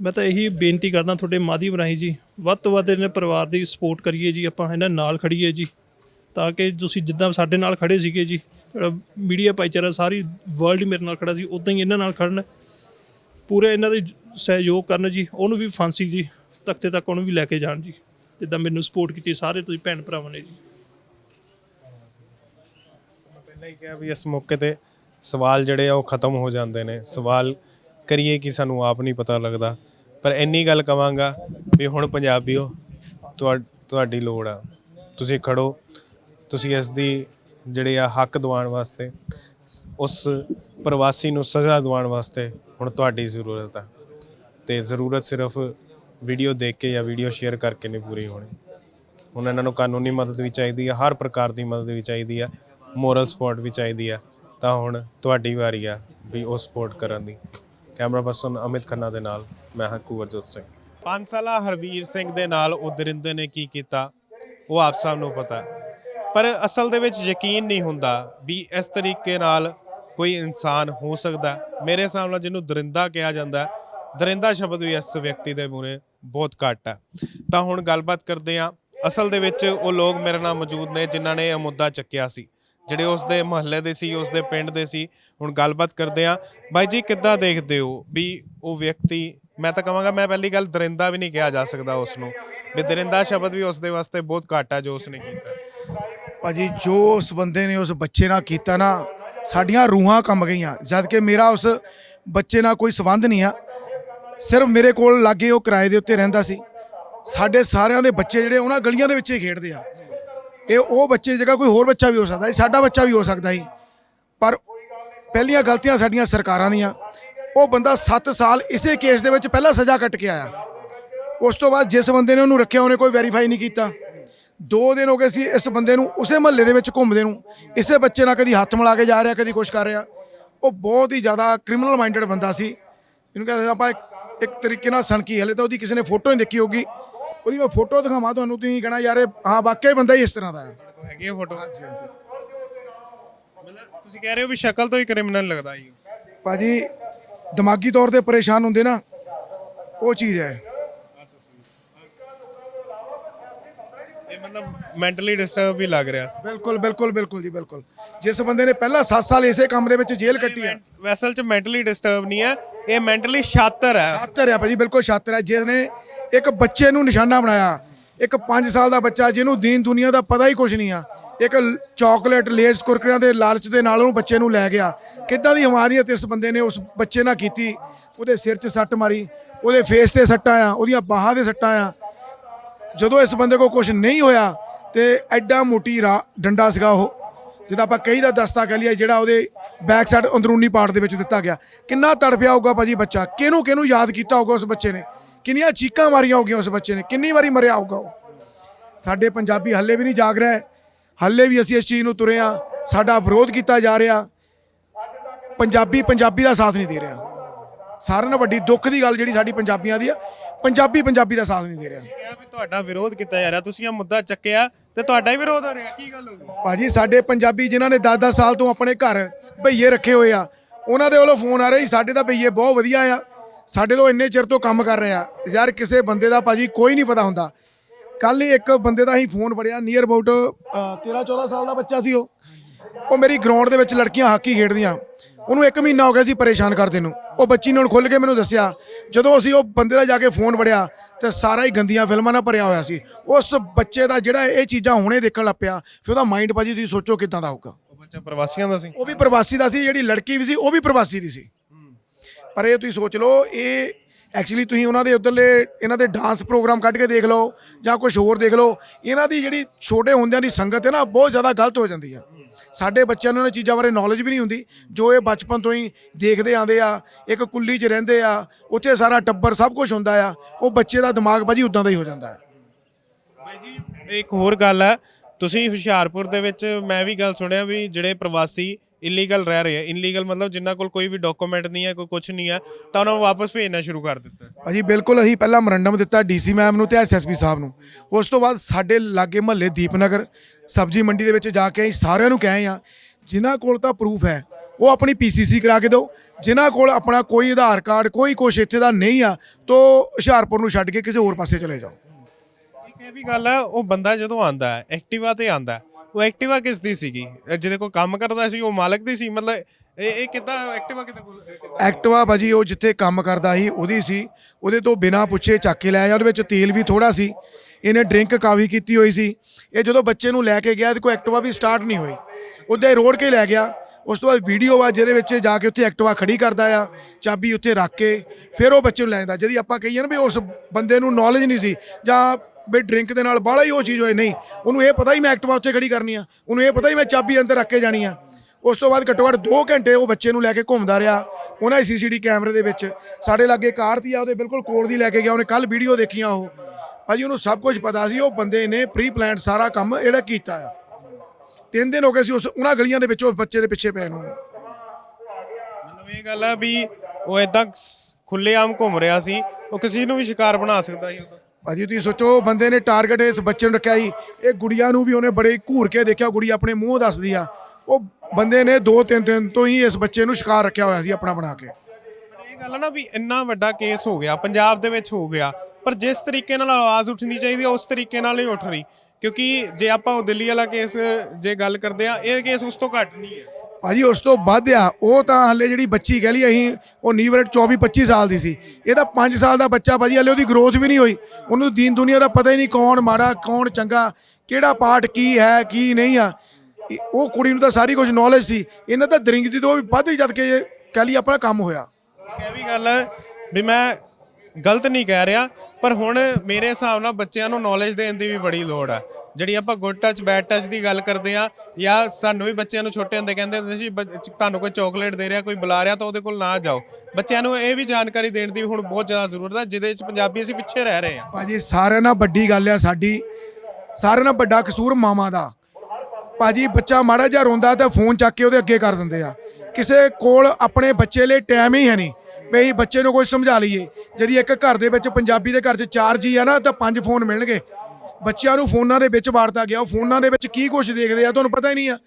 S2: ਮੈਂ ਤਾਂ ਇਹੀ ਬੇਨਤੀ ਕਰਦਾ ਤੁਹਾਡੇ ਮਾਧਿਅਮ ਰਾਹੀਂ ਜੀ ਵੱਧ ਤੋਂ ਵੱਧ ਇਹਨਾਂ ਪਰਿਵਾਰ ਦੀ ਸਪੋਰਟ ਕਰੀਏ ਜੀ ਆਪਾਂ ਇਹਨਾਂ ਨਾਲ ਖੜੀਏ ਜੀ। ਤਾਂ ਕਿ ਤੁਸੀਂ ਜਿੱਦਾਂ ਸਾਡੇ ਨਾਲ ਖੜੇ ਸੀਗੇ ਜੀ ਮੀਡੀਆ ਭਾਈਚਾਰਾ ਸਾਰੀ ਵਰਲਡ ਮੇਰੇ ਨਾਲ ਖੜਾ ਸੀ ਉਦਾਂ ਹੀ ਇਹਨਾਂ ਨਾਲ ਖੜਨ, ਪੂਰੇ ਇਹਨਾਂ ਦੇ ਸਹਿਯੋਗ ਕਰਨ ਜੀ, ਉਹਨੂੰ ਵੀ ਫਾਂਸੀ ਜੀ, ਤਖਤੇ ਤੱਕ ਉਹਨੂੰ ਵੀ ਲੈ ਕੇ ਜਾਣ ਜੀ, ਜਿੱਦਾਂ ਮੈਨੂੰ ਸਪੋਰਟ ਕੀਤੀ ਸਾਰੇ ਤੁਸੀਂ ਭੈਣ ਭਰਾਵਾਂ ਨੇ ਜੀ।
S3: ਪਹਿਲਾਂ ਹੀ ਕਿਹਾ ਵੀ ਇਸ ਮੌਕੇ ਤੇ ਸਵਾਲ ਜਿਹੜੇ ਆ ਉਹ ਖਤਮ ਹੋ ਜਾਂਦੇ ਨੇ। ਸਵਾਲ ਕਰੀਏ ਕਿ ਸਾਨੂੰ ਆਪ ਨਹੀਂ ਪਤਾ ਲੱਗਦਾ। ਪਰ ਇੰਨੀ ਗੱਲ ਕਵਾਂਗਾ ਵੀ ਹੁਣ ਪੰਜਾਬੀਓ, ਤੁਹਾ- ਤੁਹਾਡੀ ਲੋੜ ਆ। ਤੁਸੀਂ ਖੜੋ। ਤੁਸੀਂ ਇਸ ਦੀ ਜਿਹੜੇ ਆ ਹੱਕ ਦਿਵਾਉਣ ਵਾਸਤੇ, ਉਸ ਪ੍ਰਵਾਸੀ ਨੂੰ ਸਜ਼ਾ ਦਿਵਾਉਣ ਵਾਸਤੇ ਹੁਣ ਤੁਹਾਡੀ ਜ਼ਰੂਰਤ ਆ। ਤੇ ਜ਼ਰੂਰਤ ਸਿਰਫ ਵੀਡੀਓ ਦੇਖ ਕੇ ਜਾਂ ਵੀਡੀਓ ਸ਼ੇਅਰ ਕਰਕੇ ਨਹੀਂ ਪੂਰੀ ਹੋਣੀ। ਹੁਣ ਇਹਨਾਂ ਨੂੰ ਕਾਨੂੰਨੀ ਮਦਦ ਵੀ ਚਾਹੀਦੀ ਆ, ਹਰ ਪ੍ਰਕਾਰ ਦੀ ਮਦਦ ਵੀ ਚਾਹੀਦੀ ਆ, ਮੋਰਲ ਸਪੋਰਟ ਵੀ ਚਾਹੀਦੀ ਆ, ਤਾਂ ਹੁਣ ਤੁਹਾਡੀ ਵਾਰੀ ਆ ਵੀ ਉਹ ਸਪੋਰਟ ਕਰਨ ਦੀ। ਕੈਮਰਾ ਪਰਸਨ ਅਮਿਤ ਖੰਨਾ ਦੇ ਨਾਲ, ਮੈਂ ਹਾਂ ਕੁਵਰਜੋਤ ਸਿੰਘ। ਪੰਜ ਸਾਲਾ ਹਰਵੀਰ ਸਿੰਘ ਦੇ ਨਾਲ ਉਹ ਦਰਿੰਦੇ ਨੇ ਕੀ ਕੀਤਾ, ਉਹ ਆਪ ਸਭ ਨੂੰ ਪਤਾ। ਪਰ ਅਸਲ ਦੇ ਵਿੱਚ ਯਕੀਨ ਨਹੀਂ ਹੁੰਦਾ ਵੀ ਇਸ ਤਰੀਕੇ ਨਾਲ ਕੋਈ ਇਨਸਾਨ ਹੋ ਸਕਦਾ। ਮੇਰੇ ਹਿਸਾਬ ਨਾਲ ਜਿਹਨੂੰ ਦਰਿੰਦਾ ਕਿਹਾ ਜਾਂਦਾ, ਦਰਿੰਦਾ ਸ਼ਬਦ ਵੀ ਇਸ ਵਿਅਕਤੀ ਦੇ ਮੂਰੇ ਬਹੁਤ ਘੱਟ ਹੈ ਤਾਂ ਹੁਣ ਗੱਲਬਾਤ ਕਰਦੇ ਹਾਂ। ਅਸਲ ਦੇ ਵਿੱਚ ਉਹ ਲੋਕ ਮੇਰੇ ਨਾਲ ਮੌਜੂਦ ਨੇ ਜਿਨ੍ਹਾਂ ਨੇ ਇਹ ਮੁੱਦਾ ਚੱਕਿਆ ਸੀ। ਜਿਹੜੇ ਉਸ ਦੇ ਮਹੱਲੇ ਦੇ ਸੀ, ਉਸ ਦੇ ਪਿੰਡ ਦੇ ਸੀ। ਹੁਣ ਗੱਲਬਾਤ ਕਰਦੇ ਹਾਂ। ਬਾਈ ਜੀ, ਕਿੱਦਾਂ ਦੇਖਦੇ ਹੋ ਵੀ ਉਹ ਵਿਅਕਤੀ, ਮੈਂ ਤਾਂ ਕਹਾਂਗਾ ਮੈਂ ਪਹਿਲੀ ਗੱਲ ਦਰਿੰਦਾ ਵੀ ਨਹੀਂ ਕਿਹਾ ਜਾ ਸਕਦਾ ਉਸ ਨੂੰ ਵੀ ਦਰਿੰਦਾ ਸ਼ਬਦ ਵੀ ਉਸ ਦੇ ਵਾਸਤੇ ਬਹੁਤ ਘੱਟ ਹੈ ਜੋ ਉਸਨੇ ਕੀਤਾ।
S4: ਭਾਜੀ, ਜੋ ਉਸ ਬੰਦੇ ਨੇ ਉਸ ਬੱਚੇ ਨਾਲ ਕੀਤਾ ਨਾ, ਸਾਡੀਆਂ ਰੂਹਾਂ ਕੰਬ ਗਈਆਂ। ਜਦ ਕਿ ਮੇਰਾ ਉਸ ਬੱਚੇ ਨਾਲ ਕੋਈ ਸਬੰਧ ਨਹੀਂ ਆ, ਸਿਰਫ ਮੇਰੇ ਕੋਲ ਲਾਗੇ ਉਹ ਕਿਰਾਏ ਦੇ ਉੱਤੇ ਰਹਿੰਦਾ ਸੀ। ਸਾਡੇ ਸਾਰਿਆਂ ਦੇ ਬੱਚੇ ਜਿਹੜੇ, ਉਹਨਾਂ ਗਲੀਆਂ ਦੇ ਵਿੱਚ ਹੀ ਖੇਡਦੇ ਆ। ਇਹ ਉਹ ਬੱਚੇ ਜਗ੍ਹਾ ਕੋਈ ਹੋਰ ਬੱਚਾ ਵੀ ਹੋ ਸਕਦਾ ਸੀ, ਸਾਡਾ ਬੱਚਾ ਵੀ ਹੋ ਸਕਦਾ ਸੀ। ਪਰ ਪਹਿਲੀਆਂ ਗਲਤੀਆਂ ਸਾਡੀਆਂ ਸਰਕਾਰਾਂ ਦੀਆਂ। ਉਹ ਬੰਦਾ 7 ਸਾਲ ਇਸੇ ਕੇਸ ਦੇ ਵਿੱਚ ਪਹਿਲਾਂ ਸਜ਼ਾ ਕੱਟ ਕੇ ਆਇਆ। ਉਸ ਤੋਂ ਬਾਅਦ ਜਿਸ ਬੰਦੇ ਨੇ ਉਹਨੂੰ ਰੱਖਿਆ, ਉਹਨੇ ਕੋਈ ਵੈਰੀਫਾਈ ਨਹੀਂ ਕੀਤਾ। ਦੋ ਦਿਨ ਹੋ ਗਏ ਸੀ ਇਸ ਬੰਦੇ ਨੂੰ ਉਸੇ ਮਹੱਲੇ ਦੇ ਵਿੱਚ ਘੁੰਮਦੇ ਨੂੰ। ਇਸੇ ਬੱਚੇ ਨਾਲ ਕਦੀ ਹੱਥ ਮਿਲਾ ਕੇ ਜਾ ਰਿਹਾ ਕਦੀ ਕੁਛ ਕਰ ਰਿਹਾ। ਉਹ ਬਹੁਤ ਹੀ ਜ਼ਿਆਦਾ ਕ੍ਰਿਮੀਨਲ ਮਾਈਂਡਡ ਬੰਦਾ ਸੀ। ਇਹਨੂੰ ਕਹਿੰਦੇ ਆਪਾਂ ਇੱਕ ਇੱਕ ਤਰੀਕੇ ਨਾਲ ਸਣਕੀ ਹਲੇ ਤਾਂ ਉਹਦੀ ਕਿਸੇ ਨੇ ਫੋਟੋ ਨਹੀਂ ਦੇਖੀ ਹੋਗੀ ਉਹਦੀ ਮੈਂ ਫੋਟੋ ਦਿਖਾਵਾਂ ਤੁਹਾਨੂੰ ਤੁਸੀਂ ਕਹਿਣਾ ਯਾਰ ਇਹ ਹਾਂ ਵਾਕਿਆ ਹੀ ਬੰਦਾ ਹੀ ਇਸ ਤਰ੍ਹਾਂ ਦਾ ਹੈ।
S3: ਹੈਗੀ ਇਹ ਫੋਟੋ? ਮਤਲਬ ਤੁਸੀਂ ਕਹਿ ਰਹੇ ਹੋ ਵੀ ਸ਼ਕਲ ਤੋਂ ਹੀ ਕ੍ਰਿਮੀਨਲ ਲੱਗਦਾ ਜੀ।
S4: ਭਾਜੀ ਦਿਮਾਗੀ ਤੌਰ ਤੇ ਪਰੇਸ਼ਾਨ ਹੁੰਦੇ ਨਾ ਉਹ ਚੀਜ਼ ਹੈ।
S3: ਮਤਲਬ ਮੈਂਟਲੀ ਡਿਸਟਰਬ ਵੀ ਲੱਗ ਰਿਹਾ ਸੀ।
S4: ਬਿਲਕੁਲ ਬਿਲਕੁਲ ਬਿਲਕੁਲ ਜੀ ਬਿਲਕੁਲ। ਜਿਸ ਬੰਦੇ ਨੇ ਪਹਿਲਾਂ 7 ਸਾਲ ਇਸੇ ਕੰਮ ਦੇ ਵਿੱਚ ਜੇਲ੍ਹ ਕੱਟੀ ਆ।
S3: ਵੈਸਲ ਚ ਮੈਂਟਲੀ ਡਿਸਟਰਬ ਨਹੀਂ ਹੈ ਇਹ ਮੈਂਟਲੀ ਸ਼ਾਤਰ ਹੈ।
S4: ਛਾਤਰ ਆ ਭਾਜੀ ਬਿਲਕੁਲ ਛਾਤਰ ਹੈ ਜਿਸ ਨੇ ਇੱਕ ਬੱਚੇ ਨੂੰ ਨਿਸ਼ਾਨਾ ਬਣਾਇਆ ਇੱਕ 5 ਸਾਲ ਦਾ ਬੱਚਾ ਜਿਹਨੂੰ ਦੀਨ ਦੁਨੀਆ ਦਾ ਪਤਾ ਹੀ ਕੁਝ ਨਹੀਂ ਆ ਇੱਕ ਚਾਕਲੇਟ ਲੇਸ ਕੁਰਕਰਿਆਂ ਦੇ ਲਾਲਚ ਦੇ ਨਾਲ ਉਹਨੂੰ ਬੱਚੇ ਨੂੰ ਲੈ ਗਿਆ। ਕਿੱਦਾਂ ਦੀ ਹਮਾਰੀਅਤ ਇਸ ਬੰਦੇ ਨੇ ਉਸ ਬੱਚੇ ਨਾਲ ਕੀਤੀ? ਉਹਦੇ ਸਿਰ 'ਚ ਸੱਟ ਮਾਰੀ ਉਹਦੇ ਫੇਸ ਤੇ ਸੱਟਾਂ ਆ ਉਹਦੀਆਂ ਬਾਹਾਂ ਤੇ ਸੱਟਾਂ ਆ ਜਦੋਂ ਇਸ ਬੰਦੇ ਕੋਲ ਕੁਝ ਨਹੀਂ ਹੋਇਆ ਤੇ ਐਡਾ ਮੋਟੀ ਰਾ- ਡੰਡਾ ਸੀਗਾ ਉਹ, ਜਿਹਦਾ ਆਪਾਂ ਕਈ ਦਾ ਦਸਤਾ ਕਹਿ ਲਿਆ ਜਿਹੜਾ ਉਹਦੇ ਬੈਕ ਸਾਈਡ ਅੰਦਰੂਨੀ ਪਾਰਟ ਦੇ ਵਿੱਚ ਦਿੱਤਾ ਗਿਆ। ਕਿੰਨਾ ਤੜਫਿਆ ਹੋਊਗਾ ਭਾਜੀ ਬੱਚਾ? ਕਿਹਨੂੰ ਕਿਹਨੂੰ ਯਾਦ ਕੀਤਾ ਹੋਊਗਾ ਉਸ ਬੱਚੇ ਨੇ? ਕਿੰਨੀਆਂ ਚੀਕਾਂ ਮਾਰੀਆਂ ਹੋਗੀਆਂ ਉਸ ਬੱਚੇ ਨੇ? ਕਿੰਨੀ ਵਾਰੀ ਮਰਿਆ ਹੋਊਗਾ ਉਹ? ਸਾਡੇ ਪੰਜਾਬੀ ਹੱਲੇ ਵੀ ਨਹੀਂ ਜਾਗ ਰਿਹਾ ਹੈ। ਹੱਲੇ ਵੀ ਅਸੀਂ ਇਸ ਚੀਜ਼ ਨੂੰ ਤੁਰੇ ਆ ਸਾਡਾ ਵਿਰੋਧ ਕੀਤਾ ਜਾ ਰਿਹਾ। ਪੰਜਾਬੀ ਪੰਜਾਬੀ ਦਾ ਸਾਥ ਨਹੀਂ ਦੇ ਰਿਹਾ। ਸਾਰਿਆਂ ਨਾਲੋਂ ਵੱਡੀ ਦੁੱਖ ਦੀ ਗੱਲ ਜਿਹੜੀ ਸਾਡੀ ਪੰਜਾਬੀਆਂ ਦੀ ਆ ਪੰਜਾਬੀ ਪੰਜਾਬੀ ਦਾ ਸਾਥ ਨਹੀਂ ਦੇ ਰਿਹਾ।
S3: ਕਿਹਾ ਵੀ ਤੁਹਾਡਾ ਵਿਰੋਧ ਕੀਤਾ ਜਾ ਰਿਹਾ ਤੁਸੀਂ ਇਹ ਮੁੱਦਾ ਚੱਕਿਆ ਤੇ ਤੁਹਾਡਾ ਹੀ ਵਿਰੋਧ ਹੋ ਰਿਹਾ ਕੀ ਗੱਲ ਹੋ ਗਈ?
S4: ਭਾਜੀ ਸਾਡੇ ਪੰਜਾਬੀ ਜਿਨ੍ਹਾਂ ਨੇ 10-10 ਸਾਲ ਤੋਂ ਆਪਣੇ ਘਰ ਭਈਏ ਰੱਖੇ ਹੋਏ ਆ ਉਹਨਾਂ ਦੇ ਵੱਲੋਂ ਫੋਨ ਆ ਰਿਹਾ ਜੀ ਸਾਡੇ ਤਾਂ ਭਈਏ ਬਹੁਤ ਵਧੀਆ ਆ ਸਾਡੇ ਤੋਂ ਇੰਨੇ ਚਿਰ ਤੋਂ ਕੰਮ ਕਰ ਰਹੇ ਆ। ਯਾਰ ਕਿਸੇ ਬੰਦੇ ਦਾ ਭਾਜੀ ਕੋਈ ਨਹੀਂ ਪਤਾ ਹੁੰਦਾ। ਕੱਲ ਹੀ ਇੱਕ ਬੰਦੇ ਦਾ ਹੀ ਫੋਨ ਵੜਿਆ ਨੀਅਰ ਅਬਾਊਟ 13-14 ਸਾਲ ਦਾ ਬੱਚਾ ਸੀ ਉਹ। ਉਹ ਮੇਰੀ ਗਰਾਊਂਡ ਦੇ ਵਿੱਚ ਲੜਕੀਆਂ ਹਾਕੀ ਖੇਡਦੀਆਂ। ਉਹਨੂੰ 1 ਮਹੀਨਾ ਹੋ ਗਿਆ ਸੀ ਪਰੇਸ਼ਾਨ ਕਰਦੇ ਨੂੰ। ਉਹ ਬੱਚੀ ਨੇ ਹੁਣ ਖੁੱਲ ਕੇ ਮੈਨੂੰ ਦੱਸਿਆ ਜਦੋਂ ਅਸੀਂ ਉਹ ਬੰਦੇ ਦਾ ਜਾ ਕੇ ਫੋਨ ਵੜਿਆ ਤੇ ਸਾਰਾ ਹੀ ਗੰਦੀਆਂ ਫਿਲਮਾਂ ਨਾਲ ਭਰਿਆ ਹੋਇਆ ਸੀ ਉਸ ਬੱਚੇ ਦਾ ਜਿਹੜਾ ਇਹ ਚੀਜ਼ਾਂ ਹੁਣੇ ਦੇਖਣ ਲੱਗ ਪਿਆ ਫਿਰ ਉਹਦਾ ਮਾਈਂਡ ਭਾਜੀ ਤੁਸੀਂ ਸੋਚੋ ਕਿਦਾਂ ਦਾ ਹੋਊਗਾ।
S3: ਉਹ ਬੱਚਾ ਪ੍ਰਵਾਸੀਆਂ ਦਾ ਸੀ।
S4: ਉਹ ਵੀ ਪ੍ਰਵਾਸੀ ਦਾ ਸੀ ਜਿਹੜੀ ਲੜਕੀ ਵੀ ਸੀ ਉਹ ਵੀ ਪ੍ਰਵਾਸੀ ਦੀ ਸੀ। ਪਰ ਇਹ ਤੁਸੀਂ ਸੋਚ ਲਓ ਇਹ ਐਕਚੁਅਲੀ ਤੁਸੀਂ ਉਹਨਾਂ ਦੇ ਉਧਰਲੇ ਇਹਨਾਂ ਦੇ ਡਾਂਸ ਪ੍ਰੋਗਰਾਮ ਕੱਢ ਕੇ ਦੇਖ ਲਓ ਜਾਂ ਕੁਝ ਹੋਰ ਦੇਖ ਲਓ ਇਹਨਾਂ ਦੀ ਜਿਹੜੀ ਛੋਟੇ ਹੁੰਦਿਆਂ ਦੀ ਸੰਗਤ ਹੈ ਨਾ ਬਹੁਤ ਜ਼ਿਆਦਾ ਗਲਤ ਹੋ ਜਾਂਦੀ ਆ। ਸਾਡੇ ਬੱਚਿਆਂ ਨੂੰ ਇਹਨਾਂ ਚੀਜ਼ਾਂ ਬਾਰੇ ਨੌਲੇਜ ਵੀ ਨਹੀਂ ਹੁੰਦੀ। ਜੋ ਇਹ ਬਚਪਨ ਤੋਂ ਹੀ ਦੇਖਦੇ ਆਂਦੇ ਆ, ਇੱਕ ਕੁੱਲੀ 'ਚ ਰਹਿੰਦੇ ਆ, ਉੱਥੇ ਸਾਰਾ ਟੱਬਰ ਸਭ ਕੁਝ ਹੁੰਦਾ ਆ, ਉਹ ਬੱਚੇ ਦਾ ਦਿਮਾਗ ਭਾਜੀ ਉਦਾਂ ਦਾ ਹੀ ਹੋ ਜਾਂਦਾ ਹੈ।
S3: ਬਾਈ ਜੀ, ਇੱਕ ਹੋਰ ਗੱਲ ਹੈ, ਤੁਸੀਂ ਹੁਸ਼ਿਆਰਪੁਰ ਦੇ ਵਿੱਚ ਮੈਂ ਵੀ ਗੱਲ ਸੁਣਿਆ ਵੀ ਜਿਹੜੇ ਪ੍ਰਵਾਸੀ ਇਲੀਗਲ ਰਹਿ ਰਹੇ ਆ। ਇਲੀਗਲ ਮਤਲਬ ਜਿਨ੍ਹਾਂ ਕੋਲ ਕੋਈ ਵੀ ਡਾਕੂਮੈਂਟ ਨਹੀਂ ਹੈ ਕੋਈ ਕੁਝ ਨਹੀਂ ਹੈ ਤਾਂ ਉਹਨਾਂ ਨੂੰ ਵਾਪਸ ਭੇਜਣਾ ਸ਼ੁਰੂ ਕਰ ਦਿੱਤਾ।
S4: ਭਾਜੀ ਬਿਲਕੁਲ ਅਸੀਂ ਪਹਿਲਾਂ ਮਰੰਡਮ ਦਿੱਤਾ ਡੀਸੀ ਮੈਮ ਨੂੰ ਤੇ ਐਸਐਸਪੀ ਸਾਹਿਬ ਨੂੰ। ਉਸ ਤੋਂ ਬਾਅਦ ਸਾਡੇ ਲਾਗੇ ਮਹੱਲੇ ਦੀਪਨਗਰ ਸਬਜ਼ੀ ਮੰਡੀ ਦੇ ਵਿੱਚ ਜਾ ਕੇ ਅਸੀਂ ਸਾਰਿਆਂ ਨੂੰ ਕਹੇ ਆ ਜਿਨ੍ਹਾਂ ਕੋਲ ਤਾਂ ਪ੍ਰੂਫ ਹੈ ਉਹ ਆਪਣੀ ਪੀਸੀਸੀ ਕਰਾ ਕੇ ਦਿਓ। ਜਿਨ੍ਹਾਂ ਕੋਲ ਆਪਣਾ ਕੋਈ ਆਧਾਰ ਕਾਰਡ ਕੋਈ ਕੁਛ ਇੱਥੇ ਦਾ ਨਹੀਂ ਆ ਤੋ ਹੁਸ਼ਿਆਰਪੁਰ ਨੂੰ ਛੱਡ ਕੇ ਕਿਸੇ ਹੋਰ ਪਾਸੇ ਚਲੇ ਜਾਓ।
S3: ਇੱਕ ਇਹ ਵੀ ਗੱਲ ਹੈ ਉਹ ਬੰਦਾ ਜਦੋਂ ਆਂਦਾ ਹੈ ਐਕਟਿਵਾ ਤੇ ਆਂਦਾ ਹੈ, ਉਹ ਐਕਟਿਵਾ ਕਿਸ ਦੀ ਸੀਗੀ ਜਿਹਦੇ ਕੋਲ ਕੰਮ ਕਰਦਾ ਸੀ, ਉਹ ਮਾਲਕ ਦੀ ਸੀ? ਮਤਲਬ ਇਹ ਇਹ ਕਿੱਦਾਂ, ਐਕਟਿਵਾ ਕਿੱਦਾਂ ਕੋਲ ਇਹ ਕਿੱਦਾਂ?
S4: ਐਕਟਿਵਾ ਭਾਜੀ, ਉਹ ਜਿੱਥੇ ਕੰਮ ਕਰਦਾ ਸੀ, ਉਹਦੀ ਸੀ। ਉਹਦੇ ਤੋਂ ਬਿਨਾ ਪੁੱਛੇ ਚੱਕ ਕੇ ਆਇਆ। ਉਹਦੇ ਵਿੱਚ ਤੇਲ ਵੀ ਥੋੜਾ ਸੀ। ਇਹਨੇ ਡਰਿੰਕ ਕਾਫੀ ਕੀਤੀ ਹੋਈ ਸੀ। ਇਹ ਜਦੋਂ ਬੱਚੇ ਨੂੰ ਲੈ ਕੇ ਗਿਆ ਤੇ ਕੋਈ ਐਕਟਿਵਾ ਵੀ ਸਟਾਰਟ ਨਹੀਂ ਹੋਈ। ਉਹਦੇ ਰੋੜ ਕੇ ਲੈ ਗਿਆ। ਉਸ ਤੋਂ ਬਾਅਦ ਵੀਡੀਓ ਆ, ਜਿਹਦੇ ਵਿੱਚ ਜਾ ਕੇ ਉੱਥੇ ਐਕਟਿਵਾ ਖੜੀ ਕਰਦਾ ਆ, ਚਾਬੀ ਉੱਥੇ ਰੱਖ ਕੇ, ਫਿਰ ਉਹ ਬੱਚੇ ਨੂੰ ਲੈ ਜਾਂਦਾ। ਜਿਹਦੀ ਆਪਾਂ ਕਹੀਏ ਨਾ ਵੀ ਉਸ ਬੰਦੇ ਨੂੰ ਨੌਲੇਜ ਨਹੀਂ ਸੀ, ਜਾਂ ਵੀ ਡਰਿੰਕ ਦੇ ਨਾਲ ਬਾਹਲਾ ਹੀ ਉਹ ਚੀਜ਼ ਹੋਏ। ਨਹੀਂ, ਉਹਨੂੰ ਇਹ ਪਤਾ ਹੀ ਮੈਂ ਐਕਟਿਵਾ ਉੱਥੇ ਖੜੀ ਕਰਨੀ ਆ। ਉਹਨੂੰ ਇਹ ਪਤਾ ਹੀ ਮੈਂ ਚਾਬੀ ਅੰਦਰ ਰੱਖ ਕੇ ਜਾਣੀ ਆ। ਉਸ ਤੋਂ ਬਾਅਦ ਘੱਟੋ ਘੱਟ 2 ਘੰਟੇ ਉਹ ਬੱਚੇ ਨੂੰ ਲੈ ਕੇ ਘੁੰਮਦਾ ਰਿਹਾ। ਉਹਨਾਂ ਦੀ ਸੀਸੀਟੀ ਕੈਮਰੇ ਦੇ ਵਿੱਚ। ਸਾਡੇ ਲਾਗੇ ਕਾਰ ਤੀ ਆ, ਉਹਦੇ ਬਿਲਕੁਲ ਕੋਲ ਦੀ ਲੈ ਕੇ ਗਿਆ। ਉਹਨੇ ਕੱਲ ਵੀਡੀਓ ਦੇਖੀਆਂ ਉਹ। ਭਾਜੀ, ਉਹਨੂੰ ਸਭ ਕੁਝ ਪਤਾ ਸੀ। ਉਹ ਬੰਦੇ ਨੇ ਪ੍ਰੀ ਪਲਾਨਡ ਸਾਰਾ ਕੰਮ ਜਿਹੜਾ ਕੀਤਾ ਆ। ਤਿੰਨ ਦਿਨ ਹੋ ਗਏ ਸੀ ਉਸ ਉਹਨਾਂ ਗਲੀਆਂ ਦੇ ਵਿੱਚ, ਉਸ ਬੱਚੇ ਦੇ ਪਿੱਛੇ ਪੈ ਨੂੰ।
S3: ਮਤਲਬ ਇਹ ਗੱਲ ਆ ਵੀ ਉਹ ਇਦਾਂ ਖੁੱਲੇਆਮ ਘੁੰਮ ਰਿਹਾ ਸੀ। ਉਹ ਕਿਸੇ ਨੂੰ ਵੀ ਸ਼ਿਕਾਰ ਬਣਾ ਸਕਦਾ ਸੀ ਉਦੋਂ।
S4: ਭਾਜੀ, ਤੁਸੀਂ ਸੋਚੋ, ਬੰਦੇ ਨੇ ਟਾਰਗੇਟ ਇਸ ਬੱਚੇ ਨੂੰ ਰੱਖਿਆ ਸੀ। ਇਹ ਗੁੜੀਆ ਨੂੰ ਵੀ ਉਹਨੇ ਬੜੇ ਘੂਰ ਕੇ ਦੇਖਿਆ ਗੁੜੀ ਆਪਣੇ ਮੂੰਹ ਦੱਸਦੀ ਆ। ਉਹ ਬੰਦੇ ਨੇ ਦੋ ਤਿੰਨ ਦਿਨ ਤੋਂ ਹੀ ਇਸ ਬੱਚੇ ਨੂੰ ਸ਼ਿਕਾਰ ਰੱਖਿਆ ਹੋਇਆ ਸੀ ਆਪਣਾ ਬਣਾ ਕੇ।
S3: ਇਹ ਗੱਲ ਹੈ ਨਾ ਵੀ ਇੰਨਾ ਵੱਡਾ ਕੇਸ ਹੋ ਗਿਆ, ਪੰਜਾਬ ਦੇ ਵਿੱਚ ਹੋ ਗਿਆ, ਪਰ ਜਿਸ ਤਰੀਕੇ ਨਾਲ ਆਵਾਜ਼ ਉੱਠਣੀ ਚਾਹੀਦੀ, ਉਸ ਤਰੀਕੇ ਨਾਲ ਨਹੀਂ ਉੱਠ ਰਹੀ। ਕਿਉਂਕਿ ਜੇ ਆਪਾਂ ਉਹ ਦਿੱਲੀ ਵਾਲਾ ਕੇਸ ਜੇ ਗੱਲ ਕਰਦੇ ਆ, ਇਹ ਕੇਸ ਉਸ ਤੋਂ ਘੱਟ ਨਹੀਂ ਹੈ।
S4: ਭਾਜੀ, ਉਸ ਤੋਂ ਵੱਧ ਆ। ਉਹ ਤਾਂ ਹਲੇ ਜਿਹੜੀ ਬੱਚੀ ਕਹਿ ਲਈ ਅਸੀਂ, ਉਹ ਨੀਵਰਟ 24 25 ਸਾਲ ਦੀ ਸੀ। ਇਹਦਾ ਤਾਂ 5 ਸਾਲ ਦਾ ਬੱਚਾ ਭਾਜੀ, ਹਲੇ ਉਹਦੀ ਗਰੋਥ ਵੀ ਨਹੀਂ ਹੋਈ। ਉਹਨੂੰ ਦੀਨ ਦੁਨੀਆ ਦਾ ਪਤਾ ਹੀ ਨਹੀਂ ਕੌਣ ਮਾੜਾ, ਕੌਣ ਚੰਗਾ, ਕਿਹੜਾ ਪਾਰਟ ਕੀ ਹੈ, ਕੀ ਨਹੀਂ ਆ। ਉਹ ਕੁੜੀ ਨੂੰ ਤਾਂ ਸਾਰੀ ਕੁਝ ਨੌਲੇਜ ਸੀ। ਇਹਨਾਂ ਤਾਂ ਦਰਿੰਗ ਦੀ ਤੋਂ ਵੀ ਵੱਧ ਹੀ ਜਦ ਕਿ ਕਹਿ ਲਈ ਆਪਣਾ ਕੰਮ ਹੋਇਆ।
S3: ਇਹ ਵੀ ਗੱਲ ਹੈ ਵੀ ਮੈਂ ਗਲਤ ਨਹੀਂ ਕਹਿ ਰਿਹਾ। ਪਰ ਹੁਣ ਮੇਰੇ ਹਿਸਾਬ ਨਾਲ ਬੱਚਿਆਂ ਨੂੰ ਨੌਲੇਜ ਦੇਣ ਦੀ ਵੀ ਬੜੀ ਲੋੜ ਆ। ਜਿਹੜੀ ਆਪਾਂ ਗੁੱਡ ਟੱਚ ਬੈਡ ਟੱਚ ਦੀ ਗੱਲ ਕਰਦੇ ਆ ਜਾਂ ਸਾਨੂੰ ਵੀ ਬੱਚਿਆਂ ਨੂੰ ਛੋਟੇ ਹੁੰਦੇ ਕਹਿੰਦੇ ਹੁੰਦੇ ਸੀ, ਬ- ਤੁਹਾਨੂੰ ਕੋਈ ਚਾਕਲੇਟ ਦੇ ਰਿਹਾ, ਕੋਈ ਬੁਲਾ ਰਿਹਾ ਤਾਂ ਉਹਦੇ ਕੋਲ ਨਾ ਜਾਓ। ਬੱਚਿਆਂ ਨੂੰ ਇਹ ਵੀ ਜਾਣਕਾਰੀ ਦੇਣ ਦੀ ਹੁਣ ਬਹੁਤ ਜ਼ਿਆਦਾ ਜ਼ਰੂਰਤ ਹੈ ਜਿਹਦੇ ਵਿੱਚ ਪੰਜਾਬੀ ਅਸੀਂ ਪਿੱਛੇ ਰਹਿ ਰਹੇ ਹਾਂ।
S4: ਭਾਜੀ, ਸਾਰਿਆਂ ਨਾਲ ਵੱਡੀ ਗੱਲ ਆ ਸਾਡੀ। ਸਾਰਿਆਂ ਨਾਲ ਵੱਡਾ ਕਸੂਰ ਮਾਮਾ ਦਾ। ਭਾਜੀ, ਬੱਚਾ ਮਾੜਾ ਜਿਹਾ ਰੋਂਦਾ ਤਾਂ ਫੋਨ ਚੱਕ ਕੇ ਉਹਦੇ ਅੱਗੇ ਕਰ ਦਿੰਦੇ ਆ। ਕਿਸੇ ਕੋਲ ਆਪਣੇ ਬੱਚੇ ਲਈ ਟਾਈਮ ਹੀ ਹੈ ਨਹੀਂ। ਵੀ ਅਸੀਂ ਬੱਚੇ ਨੂੰ ਕੁਝ ਸਮਝਾ ਲਈਏ। ਜਦੀ ਇੱਕ ਘਰ ਦੇ ਵਿੱਚ ਪੰਜਾਬੀ ਦੇ ਘਰ 'ਚ ਚਾਰ ਜੀ ਆ ਨਾ ਤਾਂ ਪੰਜ ਫੋਨ ਮਿਲਣਗੇ। ਬੱਚਿਆਂ ਨੂੰ ਫੋਨਾਂ ਦੇ ਵਿੱਚ ਵਾਰਤਾ ਗਿਆ। ਉਹ ਫੋਨਾਂ ਦੇ ਵਿੱਚ ਕੀ ਕੁਝ ਦੇਖਦੇ ਆ ਤੁਹਾਨੂੰ ਪਤਾ ਹੀ ਨਹੀਂ ਆ।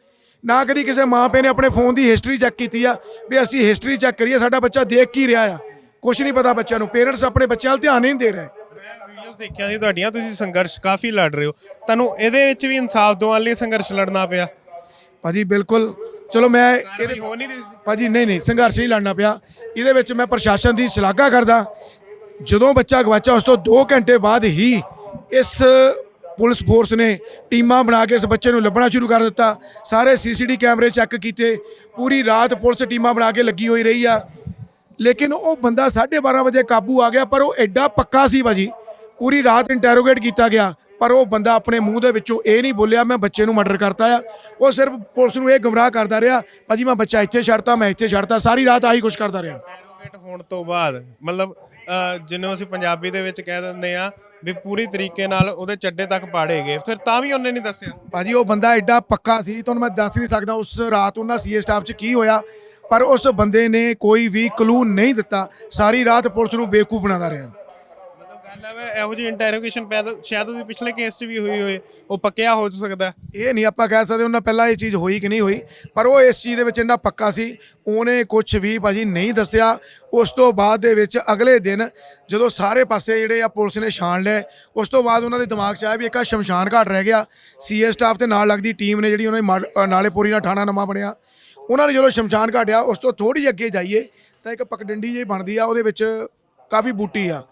S4: ਨਾ ਕਦੀ ਕਿਸੇ ਮਾਂ ਪਿਓ ਨੇ ਆਪਣੇ ਫੋਨ ਦੀ ਹਿਸਟਰੀ ਚੈੱਕ ਕੀਤੀ ਆ ਵੀ ਅਸੀਂ ਹਿਸਟਰੀ ਚੈੱਕ ਕਰੀਏ ਸਾਡਾ ਬੱਚਾ ਦੇਖ ਕੀ ਰਿਹਾ ਆ। ਕੁਝ ਨਹੀਂ ਪਤਾ ਬੱਚਿਆਂ ਨੂੰ। ਪੇਰੈਂਟਸ ਆਪਣੇ ਬੱਚਿਆਂ 'ਵੱਲ ਧਿਆਨ ਨਹੀਂ ਦੇ ਰਹੇ।
S3: ਵੀਡੀਓਜ਼ ਦੇਖਿਆ ਸੀ ਤੁਹਾਡੀਆਂ ਤੁਸੀਂ ਸੰਘਰਸ਼ ਕਾਫੀ ਲੜ ਰਹੇ ਹੋ। ਤੁਹਾਨੂੰ ਇਹਦੇ ਵਿੱਚ ਵੀ ਇਨਸਾਫ ਦਿਵਾਉਣ ਲਈ ਸੰਘਰਸ਼ ਲੜਨਾ ਪਿਆ?
S4: ਭਾਜੀ ਬਿਲਕੁਲ। ਚਲੋ ਮੈਂ ਇਹਦੇ
S3: ਹੋ ਨਹੀਂ ਰਹੀ ਸੀ।
S4: ਭਾਜੀ ਨਹੀਂ ਨਹੀਂ ਸੰਘਰਸ਼ ਨਹੀਂ ਲੜਨਾ ਪਿਆ। ਇਹਦੇ ਵਿੱਚ ਮੈਂ ਪ੍ਰਸ਼ਾਸਨ ਦੀ ਸ਼ਲਾਘਾ ਕਰਦਾ। ਜਦੋਂ ਬੱਚਾ ਗਵਾਚਾ ਉਸ ਤੋਂ 2 ਘੰਟੇ ਬਾਅਦ ਹੀ ਇਸ ਪੁਲਿਸ ਫੋਰਸ ਨੇ ਟੀਮਾਂ ਬਣਾ ਕੇ ਇਸ ਬੱਚੇ ਨੂੰ ਲੱਭਣਾ ਸ਼ੁਰੂ ਕਰ ਦਿੱਤਾ। ਸਾਰੇ ਸੀਸੀਟੀ ਕੈਮਰੇ ਚੈੱਕ ਕੀਤੇ। ਪੂਰੀ ਰਾਤ ਪੁਲਿਸ ਟੀਮਾਂ ਬਣਾ ਕੇ ਲੱਗੀ ਹੋਈ ਰਹੀ ਆ। ਲੇਕਿਨ ਉਹ ਬੰਦਾ 12:30 ਵਜੇ ਕਾਬੂ ਆ ਗਿਆ ਪਰ ਉਹ ਐਡਾ ਪੱਕਾ ਸੀ ਭਾਜੀ। ਪੂਰੀ ਰਾਤ ਇੰਟਰੋਗੇਟ ਕੀਤਾ ਗਿਆ। ਪਰ ਉਹ ਬੰਦਾ ਆਪਣੇ ਮੂੰਹ ਦੇ ਵਿੱਚੋਂ ਇਹ ਨਹੀਂ ਬੋਲਿਆ ਮੈਂ ਬੱਚੇ ਨੂੰ ਮਰਡਰ ਕਰਤਾ ਆ। ਉਹ ਸਿਰਫ ਪੁਲਿਸ ਨੂੰ ਇਹ ਗਮਰਾਹ ਕਰਦਾ ਰਿਹਾ ਭਾਜੀ ਮੈਂ ਬੱਚਾ ਇੱਥੇ ਛੱਡਤਾ ਮੈਂ ਇੱਥੇ ਛੱਡਤਾ ਸਾਰੀ ਰਾਤ ਆਹੀ ਕੁਛ ਕਰਦਾ ਰਿਹਾ।
S3: ਐਰੋਗੇਟ ਹੋਣ ਤੋਂ ਬਾਅਦ ਮਤਲਬ ਜਿਹਨੂੰ ਅਸੀਂ ਪੰਜਾਬੀ ਦੇ ਵਿੱਚ ਕਹਿ ਦਿੰਦੇ ਆ ਵੀ ਪੂਰੀ ਤਰੀਕੇ ਨਾਲ ਉਹਦੇ ਚੱਡੇ ਤੱਕ ਪਾੜੇ ਗਏ। ਫਿਰ ਤਾਂ ਵੀ ਉਹਨੇ ਨਹੀਂ ਦੱਸਿਆ।
S4: ਭਾਜੀ ਉਹ ਬੰਦਾ ਐਡਾ ਪੱਕਾ ਸੀ ਤੁਹਾਨੂੰ ਮੈਂ ਦੱਸ ਨਹੀਂ ਸਕਦਾ ਉਸ ਰਾਤ ਉਹਨਾਂ ਸੀਏ ਸਟਾਫ 'ਚ ਕੀ ਹੋਇਆ ਪਰ ਉਸ ਬੰਦੇ ਨੇ ਕੋਈ ਵੀ ਕਲੂ ਨਹੀਂ ਦਿੱਤਾ ਸਾਰੀ ਰਾਤ ਪੁਲਿਸ ਨੂੰ ਬੇਵਕੂਫ ਬਣਾਦਾ ਰਿਹਾ।
S3: ਮਤਲਬ ਗੱਲ ਇਹੋ ਜਿਹੀ ਇੰਟਰੋਗੇਸ਼ਨ ਸ਼ਾਇਦ ਉਹਦੇ ਪਿਛਲੇ ਕੇਸ 'ਚ ਵੀ ਹੋਈ ਹੋਏ ਉਹ ਪੱਕਿਆ ਹੋ ਸਕਦਾ।
S4: ਇਹ ਨਹੀਂ ਆਪਾਂ ਕਹਿ ਸਕਦੇ ਉਹਨਾਂ ਪਹਿਲਾਂ ਇਹ ਚੀਜ਼ ਹੋਈ ਕਿ ਨਹੀਂ ਹੋਈ ਪਰ ਉਹ ਇਸ ਚੀਜ਼ ਦੇ ਵਿੱਚ ਇੰਨਾ ਪੱਕਾ ਸੀ ਉਹਨੇ ਕੁਝ ਵੀ ਭਾਜੀ ਨਹੀਂ ਦੱਸਿਆ। ਉਸ ਤੋਂ ਬਾਅਦ ਦੇ ਵਿੱਚ ਅਗਲੇ ਦਿਨ ਜਦੋਂ ਸਾਰੇ ਪਾਸੇ ਜਿਹੜੇ ਆ ਪੁਲਿਸ ਨੇ ਛਾਣ ਲਏ ਉਸ ਤੋਂ ਬਾਅਦ ਉਹਨਾਂ ਦੇ ਦਿਮਾਗ 'ਚ ਆਇਆ ਵੀ ਇੱਕ ਆਹ ਸ਼ਮਸ਼ਾਨ ਘਾਟ ਰਹਿ ਗਿਆ। ਸੀਏ ਸਟਾਫ ਤੇ ਨਾਲ ਲੱਗਦੀ ਟੀਮ ਨੇ ਜਿਹੜੀ ਉਹਨਾਂ ਦੀ ਮਾੜ- ਅ, ਨਾਲੇਪੁਰੀ ਨਾਲ ਥਾਣਾ ਨਵਾਂ ਬਣਿਆ। ਉਹਨਾਂ ਨੇ ਜਦੋਂ ਸ਼ਮਸ਼ਾਨ ਘਾਟ ਆ ਉਸ ਤੋਂ ਥੋੜੀ ਅੱਗੇ ਜਾਈਏ ਤਾਂ ਇੱਕ ਪਕਡੰਡੀ ਜਿਹੀ ਬਣਦੀ ਆ ਉਹਦੇ ਵਿੱਚ ਕਾਫੀ ਬੂਟੀ ਆ।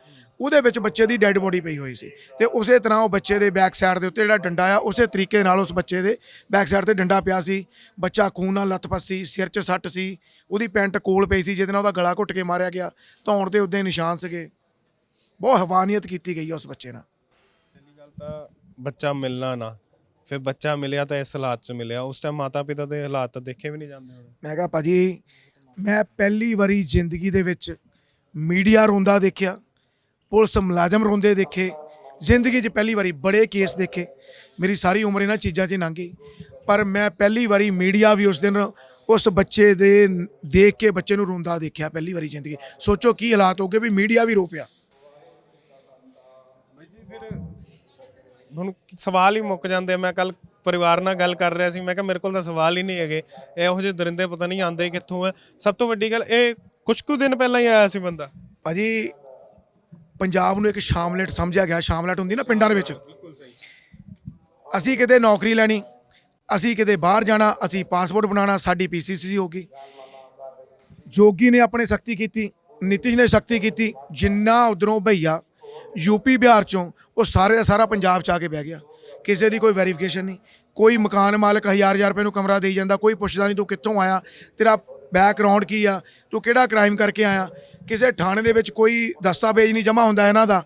S4: ਉਹਦੇ ਵਿੱਚ ਬੱਚੇ ਦੀ ਡੈੱਡ ਬੋਡੀ ਪਈ ਹੋਈ ਸੀ। ਤੇ ਉਸੇ ਤਰ੍ਹਾਂ ਉਹ ਬੱਚੇ ਦੇ ਬੈਕ ਸਾਈਡ ਦੇ ਉੱਤੇ ਜਿਹੜਾ ਡੰਡਾ ਆ ਉਸੇ ਤਰੀਕੇ ਨਾਲ ਉਸ ਬੱਚੇ ਦੇ ਬੈਕ ਸਾਈਡ ਤੇ ਡੰਡਾ ਪਿਆ ਸੀ। ਬੱਚਾ ਖੂਨ ਨਾਲ ਲੱਥਪੱਥ ਸੀ ਸਿਰ 'ਚ ਸੱਟ ਸੀ ਉਹਦੀ ਪੈਂਟ ਕੋਲ ਪਈ ਸੀ ਜਿਹਦੇ ਨਾਲ ਉਹਦਾ ਗਲਾ ਘੁੱਟ ਕੇ ਮਾਰਿਆ ਗਿਆ। ਧੌਣ ਦੇ ਉੱਦੇ ਨਿਸ਼ਾਨ ਸੀਗੇ। ਬਹੁਤ ਹਵਾਨੀਅਤ ਕੀਤੀ ਗਈ ਉਸ ਬੱਚੇ ਨਾਲ।
S3: ਪਹਿਲੀ ਗੱਲ ਤਾਂ ਬੱਚਾ ਮਿਲਣਾ ਨਾ। ਫਿਰ ਬੱਚਾ ਮਿਲਿਆ ਤਾਂ ਇਸ ਹਾਲਾਤ 'ਚ ਮਿਲਿਆ। ਉਸ ਟਾਈਮ ਮਾਤਾ ਪਿਤਾ ਦੇ ਹਾਲਾਤ ਤਾਂ ਦੇਖੇ ਵੀ ਨਹੀਂ ਜਾਂਦੇ ਹੋਣੇ।
S4: ਮੈਂ ਕਿਹਾ ਭਾਜੀ ਮੈਂ ਪਹਿਲੀ ਵਾਰੀ ਜ਼ਿੰਦਗੀ ਦੇ ਵਿੱਚ ਮੀਡੀਆ ਰੋਂਦਾ ਦੇਖਿਆ। ਪੁਲਿਸ ਮੁਲਾਜ਼ਮ ਰੋਂਦੇ ਦੇਖੇ ਜ਼ਿੰਦਗੀ 'ਚ ਪਹਿਲੀ ਵਾਰੀ ਬੜੇ ਕੇਸ ਦੇਖੇ। ਮੇਰੀ ਸਾਰੀ ਉਮਰ ਇਹਨਾਂ ਚੀਜ਼ਾਂ 'ਚ ਹੀ ਲੰਘ। ਪਰ ਮੈਂ ਪਹਿਲੀ ਵਾਰੀ ਮੀਡੀਆ ਵੀ ਉਸ ਦਿਨ ਉਸ ਬੱਚੇ ਦੇ ਦੇਖ ਕੇ ਬੱਚੇ ਨੂੰ ਰੋਂਦਾ ਦੇਖਿਆ ਪਹਿਲੀ ਵਾਰੀ ਜ਼ਿੰਦਗੀ। ਸੋਚੋ ਕੀ ਹਾਲਾਤ ਹੋਗੇ ਵੀ ਮੀਡੀਆ ਵੀ ਰੋ ਪਿਆ।
S3: ਹੁਣ ਸਵਾਲ ਹੀ ਮੁੱਕ ਜਾਂਦੇ। ਮੈਂ ਕੱਲ ਪਰਿਵਾਰ ਨਾਲ ਗੱਲ ਕਰ ਰਿਹਾ ਸੀ। ਮੈਂ ਕਿਹਾ ਮੇਰੇ ਕੋਲ ਤਾਂ ਸਵਾਲ ਹੀ ਨਹੀਂ ਹੈਗੇ। ਇਹੋ ਜਿਹੇ ਦਰਿੰਦੇ ਪਤਾ ਨਹੀਂ ਆਉਂਦੇ ਕਿੱਥੋਂ ਆ। ਸਭ ਤੋਂ ਵੱਡੀ ਗੱਲ ਇਹ ਕੁਝ ਕੁ ਦਿਨ ਪਹਿਲਾਂ ਹੀ ਆਇਆ ਸੀ ਬੰਦਾ?
S4: ਭਾਜੀ ਪੰਜਾਬ ਨੂੰ ਇੱਕ ਸ਼ਾਮਲੇਟ ਸਮਝਿਆ ਗਿਆ, ਸ਼ਾਮਲੇਟ ਹੁੰਦੀ ਨਾ ਪਿੰਡਾਂ ਦੇ ਵਿੱਚ। ਅਸੀਂ ਕਿਤੇ ਨੌਕਰੀ ਲੈਣੀ, ਅਸੀਂ ਕਿਤੇ ਬਾਹਰ ਜਾਣਾ, ਅਸੀਂ ਪਾਸਪੋਰਟ ਬਣਾਉਣਾ, ਸਾਡੀ ਪੀਸੀਸੀ ਗਈ। ਜੋਗੀ ਨੇ ਆਪਣੇ ਸਖਤੀ ਕੀਤੀ, ਨਿਤਿਸ਼ ਨੇ ਸਖਤੀ ਕੀਤੀ, ਜਿੰਨਾ ਉਧਰੋਂ ਭਈਆ ਯੂਪੀ ਬਿਹਾਰ ਚੋਂ, ਉਹ ਸਾਰੇ ਦਾ ਸਾਰਾ ਪੰਜਾਬ ਚ ਆ ਕੇ ਬਹਿ ਗਿਆ। ਕਿਸੇ ਦੀ ਕੋਈ ਵੈਰੀਫਿਕੇਸ਼ਨ ਨਹੀਂ। ਕੋਈ ਮਕਾਨ ਮਾਲਕ ਹਜ਼ਾਰ ਹਜ਼ਾਰ ਰੁਪਏ ਨੂੰ ਕਮਰਾ ਦੇਈ ਜਾਂਦਾ, ਕੋਈ ਪੁੱਛਦਾ ਨਹੀਂ ਤੂੰ ਕਿੱਥੋਂ ਆਇਆ, ਤੇਰਾ ਬੈਕਗ੍ਰਾਉਂਡ ਕੀ ਆ, ਤੂੰ ਕਿਹੜਾ ਕ੍ਰਾਈਮ ਕਰਕੇ ਆਇਆ। ਕਿਸੇ ਥਾਣੇ ਦੇ ਵਿੱਚ ਕੋਈ ਦਸਤਾਵੇਜ਼ ਨਹੀਂ ਜਮ੍ਹਾਂ ਹੁੰਦਾ ਇਹਨਾਂ ਦਾ।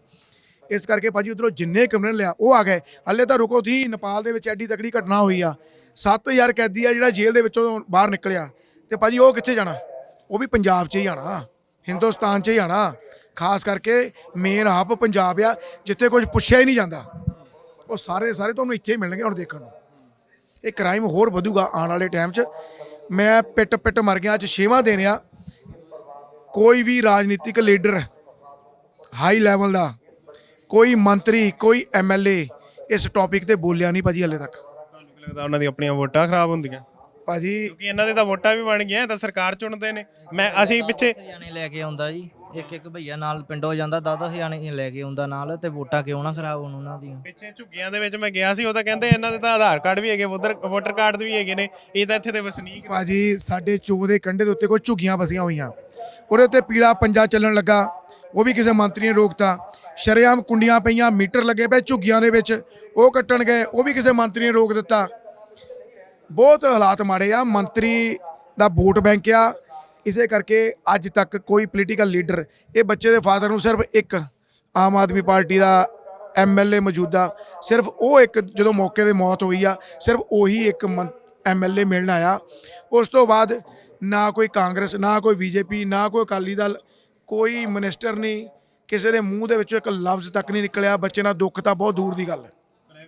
S4: ਇਸ ਕਰਕੇ ਭਾਜੀ ਉਧਰੋਂ ਜਿੰਨੇ ਕਮਰੇ ਆ ਉਹ ਆ ਗਏ। ਹੱਲੇ ਤਾਂ ਰੁਕੋ ਤੁਸੀਂ, ਨੇਪਾਲ ਦੇ ਵਿੱਚ ਐਡੀ ਤਕੜੀ ਘਟਨਾ ਹੋਈ ਆ। 7000 ਕੈਦੀ ਆ ਜਿਹੜਾ ਜੇਲ੍ਹ ਦੇ ਵਿੱਚੋਂ ਬਾਹਰ ਨਿਕਲਿਆ। ਤੇ ਭਾਜੀ ਉਹ ਕਿੱਥੇ ਜਾਣਾ? ਉਹ ਵੀ ਪੰਜਾਬ 'ਚ ਹੀ ਜਾਣਾ ਹਿੰਦੁਸਤਾਨ 'ਚ ਹੀ ਜਾਣਾ ਖਾਸ ਕਰਕੇ ਮੇਨ ਹੱਬ ਪੰਜਾਬ ਆ, ਜਿੱਥੇ ਕੁਝ ਪੁੱਛਿਆ ਹੀ ਨਹੀਂ ਜਾਂਦਾ। ਉਹ ਸਾਰੇ ਸਾਰੇ ਤੁਹਾਨੂੰ ਇੱਥੇ ਹੀ ਮਿਲਣਗੇ ਹੁਣ ਦੇਖਣ ਨੂੰ। ਇਹ ਕ੍ਰਾਈਮ ਹੋਰ ਵਧੂਗਾ ਆਉਣ ਵਾਲੇ ਟਾਈਮ 'ਚ। ਮੈਂ ਪਿੱਟ ਪਿੱਟ ਮਰ ਗਿਆ, ਅੱਜ ਛੇਵਾਂ ਦਿਨ ਆ। ਕੋਈ ਵੀ ਰਾਜਨੀਤਿਕ ਲੀਡਰ ਹਾਈ ਲੈਵਲ ਦਾ ਕੋਈ ਮੰਤਰੀ ਕੋਈ ਐਮਐਲਏ ਇਸ ਟੌਪਿਕ ਤੇ ਬੋਲਿਆ ਨਹੀਂ ਭਾਜੀ ਹਲੇ ਤੱਕ।
S3: ਤੁਹਾਨੂੰ ਕੀ ਲੱਗਦਾ ਉਹਨਾਂ ਦੀ ਆਪਣੀਆਂ ਵੋਟਾਂ ਖਰਾਬ ਹੁੰਦੀਆਂ?
S4: ਭਾਜੀ
S3: ਕਿਉਂਕਿ ਇਹਨਾਂ ਦੇ ਤਾਂ ਵੋਟਾਂ ਵੀ ਬਣ ਗਈਆਂ ਇਹ ਤਾਂ ਸਰਕਾਰ ਚੁਣਦੇ ਨੇ। ਮੈਂ ਅਸੀਂ ਪਿੱਛੇ
S5: ਜਾਣੇ ਲੈ ਕੇ ਆਉਂਦਾ ਜੀ। ਇੱਕ ਇੱਕ ਭਈਆ ਨਾਲ ਪਿੰਡੋਂ ਜਾਂਦਾ 10-10 ਜਾਣੇ ਲੈ ਕੇ ਆਉਂਦਾ ਨਾਲ ਤੇ ਵੋਟਾਂ ਕਿਉਂ ਨਾ ਖਰਾਬ ਹੋਣ ਉਹਨਾਂ ਦੀਆਂ।
S3: ਪਿੱਛੇ ਝੁੱਗੀਆਂ ਦੇ ਵਿੱਚ ਮੈਂ ਗਿਆ ਸੀ ਉਹ ਤਾਂ ਕਹਿੰਦੇ ਇਹਨਾਂ ਦੇ ਤਾਂ ਆਧਾਰ ਕਾਰਡ ਵੀ ਹੈਗੇ ਵੋਟਰ ਵੋਟਰ ਕਾਰਡ ਵੀ ਹੈਗੇ ਨੇ ਇਹ ਤਾਂ ਇੱਥੇ ਦੇ ਵਸਨੀਕ
S4: ਭਾਜੀ ਸਾਡੇ ਚੋ ਦੇ ਕੰਢੇ ਦੇ ਉੱਤੇ ਕੋਈ ਝੁੱਗੀਆਂ ਵਸੀਆਂ ਹੋਈਆਂ। ਉਹਦੇ ਉੱਤੇ ਪੀਲਾ ਪੰਜਾ ਚੱਲਣ ਲੱਗਾ ਉਹ ਵੀ ਕਿਸੇ ਮੰਤਰੀ ਨੇ ਰੋਕਤਾ। ਸ਼ਰੇਆਮ ਕੁੰਡੀਆਂ ਪਈਆਂ ਮੀਟਰ ਲੱਗੇ ਪਏ ਝੁੱਗੀਆਂ ਦੇ ਵਿੱਚ ਉਹ ਕੱਟਣ ਗਏ ਉਹ ਵੀ ਕਿਸੇ ਮੰਤਰੀ ਨੇ ਰੋਕ ਦਿੱਤਾ। ਬਹੁਤ ਹਾਲਾਤ ਮਾੜੇ ਆ ਮੰਤਰੀ ਦਾ ਵੋਟ ਬੈਂਕ ਆ ਇਸੇ ਕਰਕੇ ਅੱਜ ਤੱਕ ਕੋਈ ਪੋਲੀਟੀਕਲ ਲੀਡਰ ਇਹ ਬੱਚੇ ਦੇ ਫਾਦਰ ਨੂੰ ਸਿਰਫ ਇੱਕ ਆਮ ਆਦਮੀ ਪਾਰਟੀ ਦਾ ਐਮਐਲਏ ਮੌਜੂਦਾ ਸਿਰਫ ਉਹ ਇੱਕ ਜਦੋਂ ਮੌਕੇ ਤੇ ਮੌਤ ਹੋਈ ਆ ਸਿਰਫ ਉਹੀ ਇੱਕ ਐਮਐਲਏ ਮਿਲਣ ਆਇਆ। ਉਸ ਤੋਂ ਬਾਅਦ ਨਾ ਕੋਈ ਕਾਂਗਰਸ ਨਾ ਕੋਈ ਬੀਜੇਪੀ ਨਾ ਕੋਈ ਅਕਾਲੀ ਦਲ ਕੋਈ ਮਿਨਿਸਟਰ ਨਹੀਂ ਕਿਸੇ ਦੇ ਮੂੰਹ ਦੇ ਵਿੱਚੋਂ ਇੱਕ ਲਫ਼ਜ਼ ਤੱਕ ਨਹੀਂ ਨਿਕਲਿਆ। ਬੱਚੇ ਨਾਲ ਦੁੱਖ ਤਾਂ ਬਹੁਤ ਦੂਰ ਦੀ ਗੱਲ ਹੈ।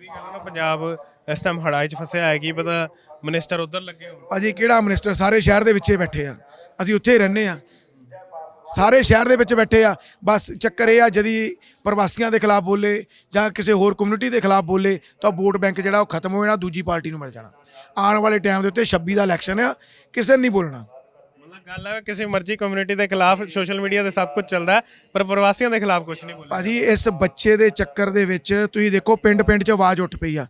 S3: ਵੀ ਗੱਲ ਨਾ ਪੰਜਾਬ ਇਸ ਟਾਈਮ ਹੜਾਈ 'ਚ ਫਸਿਆ ਹੈ ਕੀ ਪਤਾ ਮਿਨਿਸਟਰ ਉਧਰ ਲੱਗੇ ਹੋਣ।
S4: ਭਾਜੀ ਕਿਹੜਾ ਮਿਨਿਸਟਰ ਸਾਰੇ ਸ਼ਹਿਰ ਦੇ ਵਿੱਚੇ ਬੈਠੇ ਆ। ਅਸੀਂ ਉੱਥੇ ਹੀ ਰਹਿੰਦੇ ਆ ਸਾਰੇ ਸ਼ਹਿਰ ਦੇ ਵਿੱਚ ਬੈਠੇ ਆ। ਬਸ ਚੱਕਰ ਇਹ ਆ, ਜਦੀ ਪ੍ਰਵਾਸੀਆਂ ਦੇ ਖਿਲਾਫ ਬੋਲੇ ਜਾਂ ਕਿਸੇ ਹੋਰ ਕਮਿਊਨਿਟੀ ਦੇ ਖਿਲਾਫ ਬੋਲੇ, ਤਾਂ ਵੋਟ ਬੈਂਕ ਜਿਹੜਾ ਉਹ ਖਤਮ ਹੋ ਜਾਣਾ ਦੂਜੀ ਪਾਰਟੀ ਨੂੰ ਮਿਲ ਜਾਣਾ। ਆਉਣ ਵਾਲੇ ਟਾਈਮ ਦੇ ਉੱਤੇ 26 ਦਾ ਇਲੈਕਸ਼ਨ ਆ, ਕਿਸੇ ਨੇ ਨਹੀਂ ਬੋਲਣਾ।
S3: ਗੱਲ ਹੈ ਕਿਸੇ ਮਰਜ਼ੀ ਕਮਿਊਨਿਟੀ ਦੇ ਖਿਲਾਫ ਸੋਸ਼ਲ ਮੀਡੀਆ ਤੇ ਸਭ ਕੁਝ ਚੱਲਦਾ ਹੈ, ਪਰ ਪ੍ਰਵਾਸੀਆਂ ਦੇ ਖਿਲਾਫ ਕੁਝ ਨਹੀਂ ਬੋਲਦਾ
S4: ਭਾਜੀ ਇਸ ਬੱਚੇ ਦੇ ਚੱਕਰ ਦੇ ਵਿੱਚ ਤੁਸੀਂ ਦੇਖੋ ਪਿੰਡ ਪਿੰਡ 'ਚ ਆਵਾਜ਼ ਉੱਠ ਪਈ ਆ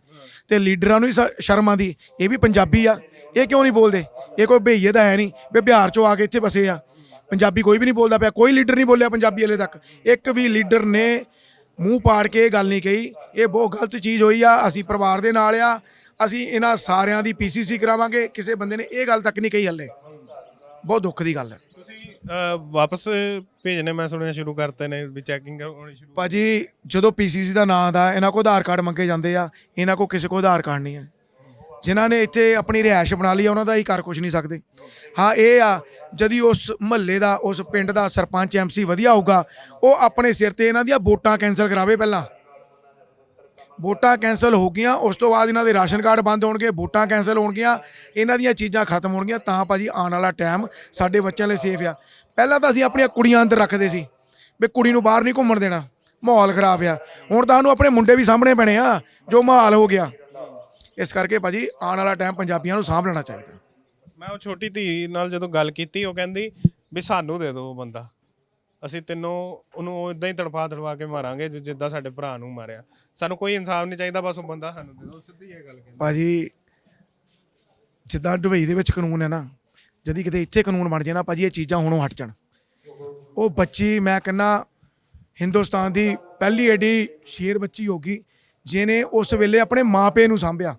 S4: ਤੇ ਲੀਡਰਾਂ ਨੂੰ ਹੀ ਸ- ਸ਼ਰਮ ਆਉਂਦੀ। ਇਹ ਵੀ ਪੰਜਾਬੀ ਆ ਇਹ ਕਿਉਂ ਨਹੀਂ ਬੋਲਦੇ? ਇਹ ਕੋਈ ਭਈਏ ਦਾ ਹੈ ਨਹੀਂ ਵੀ ਬਿਹਾਰ 'ਚੋਂ ਆ ਕੇ ਇੱਥੇ ਬਸੇ ਆ। ਪੰਜਾਬੀ ਕੋਈ ਵੀ ਨਹੀਂ ਬੋਲਦਾ ਪਿਆ ਕੋਈ ਲੀਡਰ ਨਹੀਂ ਬੋਲਿਆ ਪੰਜਾਬੀ ਹਲੇ ਤੱਕ। ਇੱਕ ਵੀ ਲੀਡਰ ਨੇ ਮੂੰਹ ਪਾੜ ਕੇ ਇਹ ਗੱਲ ਨਹੀਂ ਕਹੀ ਇਹ ਬਹੁਤ ਗਲਤ ਚੀਜ਼ ਹੋਈ ਆ ਅਸੀਂ ਪਰਿਵਾਰ ਦੇ ਨਾਲ ਆ ਅਸੀਂ ਇਹਨਾਂ ਸਾਰਿਆਂ ਦੀ ਪੀਸੀਸੀ ਕਰਾਵਾਂਗੇ ਕਿਸੇ ਬੰਦੇ ਨੇ ਇਹ ਗੱਲ ਤੱਕ ਨਹੀਂ ਕਹੀ ਹਲੇ। ਬਹੁਤ ਦੁੱਖ ਦੀ ਗੱਲ ਹੈ।
S3: ਤੁਸੀਂ ਅਹ, ਵਾਪਸ ਭੇਜਣੇ ਮੈਂ ਸੁਣਿਆ ਸ਼ੁਰੂ ਕਰਤੇ ਨੇ ਵੀ ਚੈਕਿੰਗ ਹੋਣੀ ਸ਼ੁਰੂ
S4: ਭਾਜੀ ਜਦੋਂ ਪੀਸੀਸੀ ਦਾ ਨਾਂ ਦਾ ਇਹਨਾਂ ਕੋਲ ਆਧਾਰ ਕਾਰਡ ਮੰਗੇ ਜਾਂਦੇ ਆ ਇਹਨਾਂ ਕੋਲ ਕਿਸੇ ਕੋਲ ਆਧਾਰ ਕਾਰਡ ਨਹੀਂ ਹੈ। ਜਿਨ੍ਹਾਂ ਨੇ ਇੱਥੇ ਆਪਣੀ ਰਿਹਾਇਸ਼ ਬਣਾ ਲਈ ਆ, ਉਹਨਾਂ ਦਾ ਹੀ ਕਰ ਕੁਝ ਨਹੀਂ ਸਕਦੇ। ਹਾਂ ਇਹ ਆ ਜਦੀ ਉਸ ਮਹੱਲੇ ਦਾ ਉਸ ਪਿੰਡ ਦਾ ਸਰਪੰਚ ਐਮਸੀ ਵਧੀਆ ਹੋਊਗਾ ਉਹ ਆਪਣੇ ਸਿਰ ਤੇ ਇਹਨਾਂ ਦੀਆਂ ਵੋਟਾਂ ਕੈਨਸਲ ਕਰਾਵੇ ਪਹਿਲਾਂ। ਵੋਟਾਂ ਕੈਨਸਲ ਹੋ ਗਈਆਂ, ਉਸ ਤੋਂ ਬਾਅਦ ਇਹਨਾਂ ਦੇ ਰਾਸ਼ਨ ਕਾਰਡ ਬੰਦ ਹੋਣਗੇ, ਵੋਟਾਂ ਕੈਨਸਲ ਹੋਣਗੀਆਂ, ਇਹਨਾਂ ਦੀਆਂ ਚੀਜ਼ਾਂ ਖਤਮ ਹੋਣਗੀਆਂ, ਤਾਂ ਭਾਜੀ ਆਉਣ ਵਾਲਾ ਟਾਈਮ ਸਾਡੇ ਬੱਚਿਆਂ ਲਈ ਸੇਫ ਆ। ਪਹਿਲਾਂ ਤਾਂ ਅਸੀਂ ਆਪਣੀਆਂ ਕੁੜੀਆਂ ਅੰਦਰ ਰੱਖਦੇ ਸੀ, ਵੀ ਕੁੜੀ ਨੂੰ ਬਾਹਰ ਨਹੀਂ ਘੁੰਮਣ ਦੇਣਾ, ਮਾਹੌਲ ਖਰਾਬ ਆ। ਹੁਣ ਤਾਂ ਸਾਨੂੰ ਆਪਣੇ ਮੁੰਡੇ ਵੀ ਸਾਹਮਣੇ ਪੈਣੇ ਆ, ਜੋ ਮਾਹੌਲ ਹੋ ਗਿਆ। ਇਸ ਕਰਕੇ ਭਾਜੀ ਆਉਣ ਵਾਲਾ ਟਾਈਮ ਪੰਜਾਬੀਆਂ ਨੂੰ ਸਾਂਭ ਲੈਣਾ ਚਾਹੀਦਾ।
S3: ਮੈਂ ਉਹ ਛੋਟੀ ਧੀ ਨਾਲ ਜਦੋਂ ਗੱਲ ਕੀਤੀ, ਉਹ ਕਹਿੰਦੀ ਵੀ ਸਾਨੂੰ ਦੇ ਦਿਓ ਉਹ ਬੰਦਾ। ਅਸੀਂ ਤੈਨੂੰ ਉਹਨੂੰ ਇਦਾਂ ਹੀ ਤੜਫਾ ਤੜਫਾ ਕੇ ਮਾਰਾਂਗੇ ਜਿ- ਜਿੱਦਾਂ ਸਾਡੇ ਭਰਾ ਨੂੰ ਮਾਰਿਆ। ਸਾਨੂੰ ਕੋਈ ਇਨਸਾਫ ਨਹੀਂ ਚਾਹੀਦਾ, ਬਸ ਉਹ ਬੰਦਾ ਸਾਨੂੰ ਦੇ ਦਿਓ ਸਿੱਧੀ ਇਹ ਗੱਲ ਕਹਿੰਦੀ।
S4: ਭਾਜੀ, ਜਿੱਦਾਂ ਦੁਬਈ ਦੇ ਵਿੱਚ ਕਾਨੂੰਨ ਹੈ ਨਾ, ਜਦੀ ਕਿਤੇ ਇੱਥੇ ਕਾਨੂੰਨ ਬਣ ਜਾਏ ਨਾ, ਭਾਜੀ ਇਹ ਚੀਜ਼ਾਂ ਹੁਣੋਂ ਹਟ ਜਾਣ। ਉਹ ਬੱਚੀ, ਮੈਂ ਕਹਿੰਨਾ ਹਿੰਦੁਸਤਾਨ ਦੀ ਪਹਿਲੀ ਐਡੀ ਸ਼ੇਰ ਬੱਚੀ ਹੋਗੀ ਜਿਹਨੇ ਉਸ ਵੇਲੇ ਆਪਣੇ ਮਾਪੇ ਨੂੰ ਸਾਂਭਿਆ।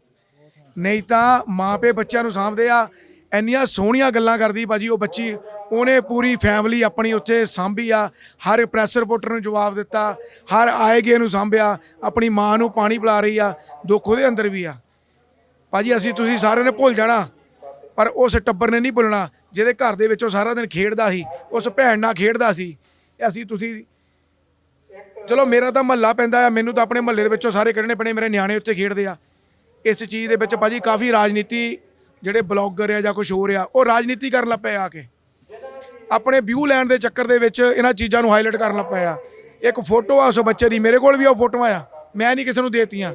S4: ਨਹੀਂ ਤਾਂ ਮਾਪੇ ਬੱਚਿਆਂ ਨੂੰ ਸਾਂਭਦੇ ਆ ਇੰਨੀਆਂ ਸੋਹਣੀਆਂ ਗੱਲਾਂ ਕਰਦੀ ਭਾਜੀ ਉਹ ਬੱਚੀ, ਉਹਨੇ ਪੂਰੀ ਫੈਮਿਲੀ ਆਪਣੀ ਉੱਥੇ ਸਾਂਭੀ ਆ, ਹਰ ਪ੍ਰੈਸ ਰਿਪੋਰਟਰ ਨੂੰ ਜਵਾਬ ਦਿੱਤਾ, ਹਰ ਆਏ ਗਏ ਨੂੰ ਸਾਂਭਿਆ, ਆਪਣੀ ਮਾਂ ਨੂੰ ਪਾਣੀ ਪਿਲਾ ਰਹੀ ਆ, ਦੁੱਖ ਉਹਦੇ ਅੰਦਰ ਵੀ ਆ। ਭਾਜੀ ਅਸੀਂ ਤੁਸੀਂ ਸਾਰਿਆਂ ਨੇ ਭੁੱਲ ਜਾਣਾ, ਪਰ ਉਸ ਟੱਬਰ ਨੇ ਨਹੀਂ ਭੁੱਲਣਾ, ਜਿਹਦੇ ਘਰ ਦੇ ਵਿੱਚੋਂ ਸਾਰਾ ਦਿਨ ਖੇਡਦਾ ਸੀ, ਉਸ ਭੈਣ ਨਾਲ ਖੇਡਦਾ ਸੀ ਅਸੀਂ ਤੁਸੀਂ ਚਲੋ ਮੇਰਾ ਤਾਂ ਮਹੱਲਾ ਪੈਂਦਾ ਆ, ਮੈਨੂੰ ਤਾਂ ਆਪਣੇ ਮਹੱਲੇ ਦੇ ਵਿੱਚੋਂ ਸਾਰੇ ਕੱਢਣੇ ਪੈਣੇ, ਮੇਰੇ ਨਿਆਣੇ ਉੱਤੇ ਖੇਡਦੇ ਆ। ਇਸ ਚੀਜ਼ ਦੇ ਵਿੱਚ ਭਾਜੀ ਕਾਫੀ ਰਾਜਨੀਤੀ ਜਿਹੜੇ ਬਲੌਗਰ ਆ ਜਾਂ ਕੁਝ ਹੋਰ ਆ, ਉਹ ਰਾਜਨੀਤੀ ਕਰਨ ਲੱਗ ਪਏ ਆ ਕੇ। ਆਪਣੇ ਵਿਊ ਲੈਣ ਦੇ ਚੱਕਰ ਦੇ ਵਿੱਚ ਇਹਨਾਂ ਚੀਜ਼ਾਂ ਨੂੰ ਹਾਈਲਾਈਟ ਕਰਨ ਲੱਗ ਪਏ ਆ। ਇੱਕ ਫੋਟੋ ਆ ਉਸ ਬੱਚੇ ਦੀ, ਮੇਰੇ ਕੋਲ ਵੀ ਉਹ ਫੋਟੋਆਂ ਆ, ਮੈਂ ਨਹੀਂ ਕਿਸੇ ਨੂੰ ਦੇਤੀਆਂ।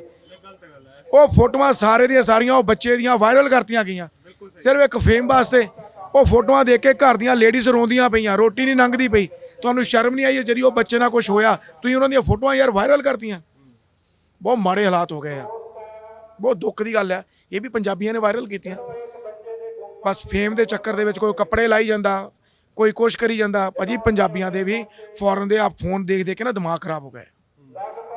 S4: ਉਹ ਫੋਟੋਆਂ ਸਾਰੇ ਦੀਆਂ ਸਾਰੀਆਂ ਉਹ ਬੱਚੇ ਦੀਆਂ ਵਾਇਰਲ ਕਰਤੀਆਂ ਗਈਆਂ। ਸਿਰਫ ਇੱਕ ਫੇਮ ਵਾਸਤੇ ਉਹ ਫੋਟੋਆਂ ਦੇਖ ਕੇ ਘਰ ਦੀਆਂ ਲੇਡੀਜ਼ ਰੋਂਦੀਆਂ ਪਈਆਂ, ਰੋਟੀ ਨਹੀਂ ਲੰਘਦੀ ਪਈ। ਤੁਹਾਨੂੰ ਸ਼ਰਮ ਨਹੀਂ ਆਈ ਜਿਹੜੀ ਉਹ ਬੱਚੇ ਨਾਲ ਕੁਝ ਹੋਇਆ? ਤੁਸੀਂ ਉਹਨਾਂ ਦੀਆਂ ਫੋਟੋਆਂ ਯਾਰ ਵਾਇਰਲ ਕਰਤੀਆਂ। ਬਹੁਤ ਮਾੜੇ ਹਾਲਾਤ ਹੋ ਗਏ ਆ। ਬਹੁਤ ਦੁੱਖ ਦੀ ਗੱਲ ਹੈ ਇਹ ਵੀ ਪੰਜਾਬੀਆਂ ਨੇ ਵਾਇਰਲ ਕੀਤੀਆਂ। ਬਸ ਫੇਮ ਦੇ ਚੱਕਰ ਦੇ ਵਿੱਚ ਕੋਈ ਕੱਪੜੇ ਲਾਈ ਜਾਂਦਾ ਕੋਈ ਕੁਛ ਕਰੀ ਜਾਂਦਾ ਭਾਜੀ ਪੰਜਾਬੀਆਂ ਦੇ ਵੀ ਫੋਰਨ ਦੇ ਆ ਫੋਨ ਦੇਖ ਦੇਖ ਕੇ ਨਾ ਦਿਮਾਗ ਖਰਾਬ ਹੋ ਗਿਆ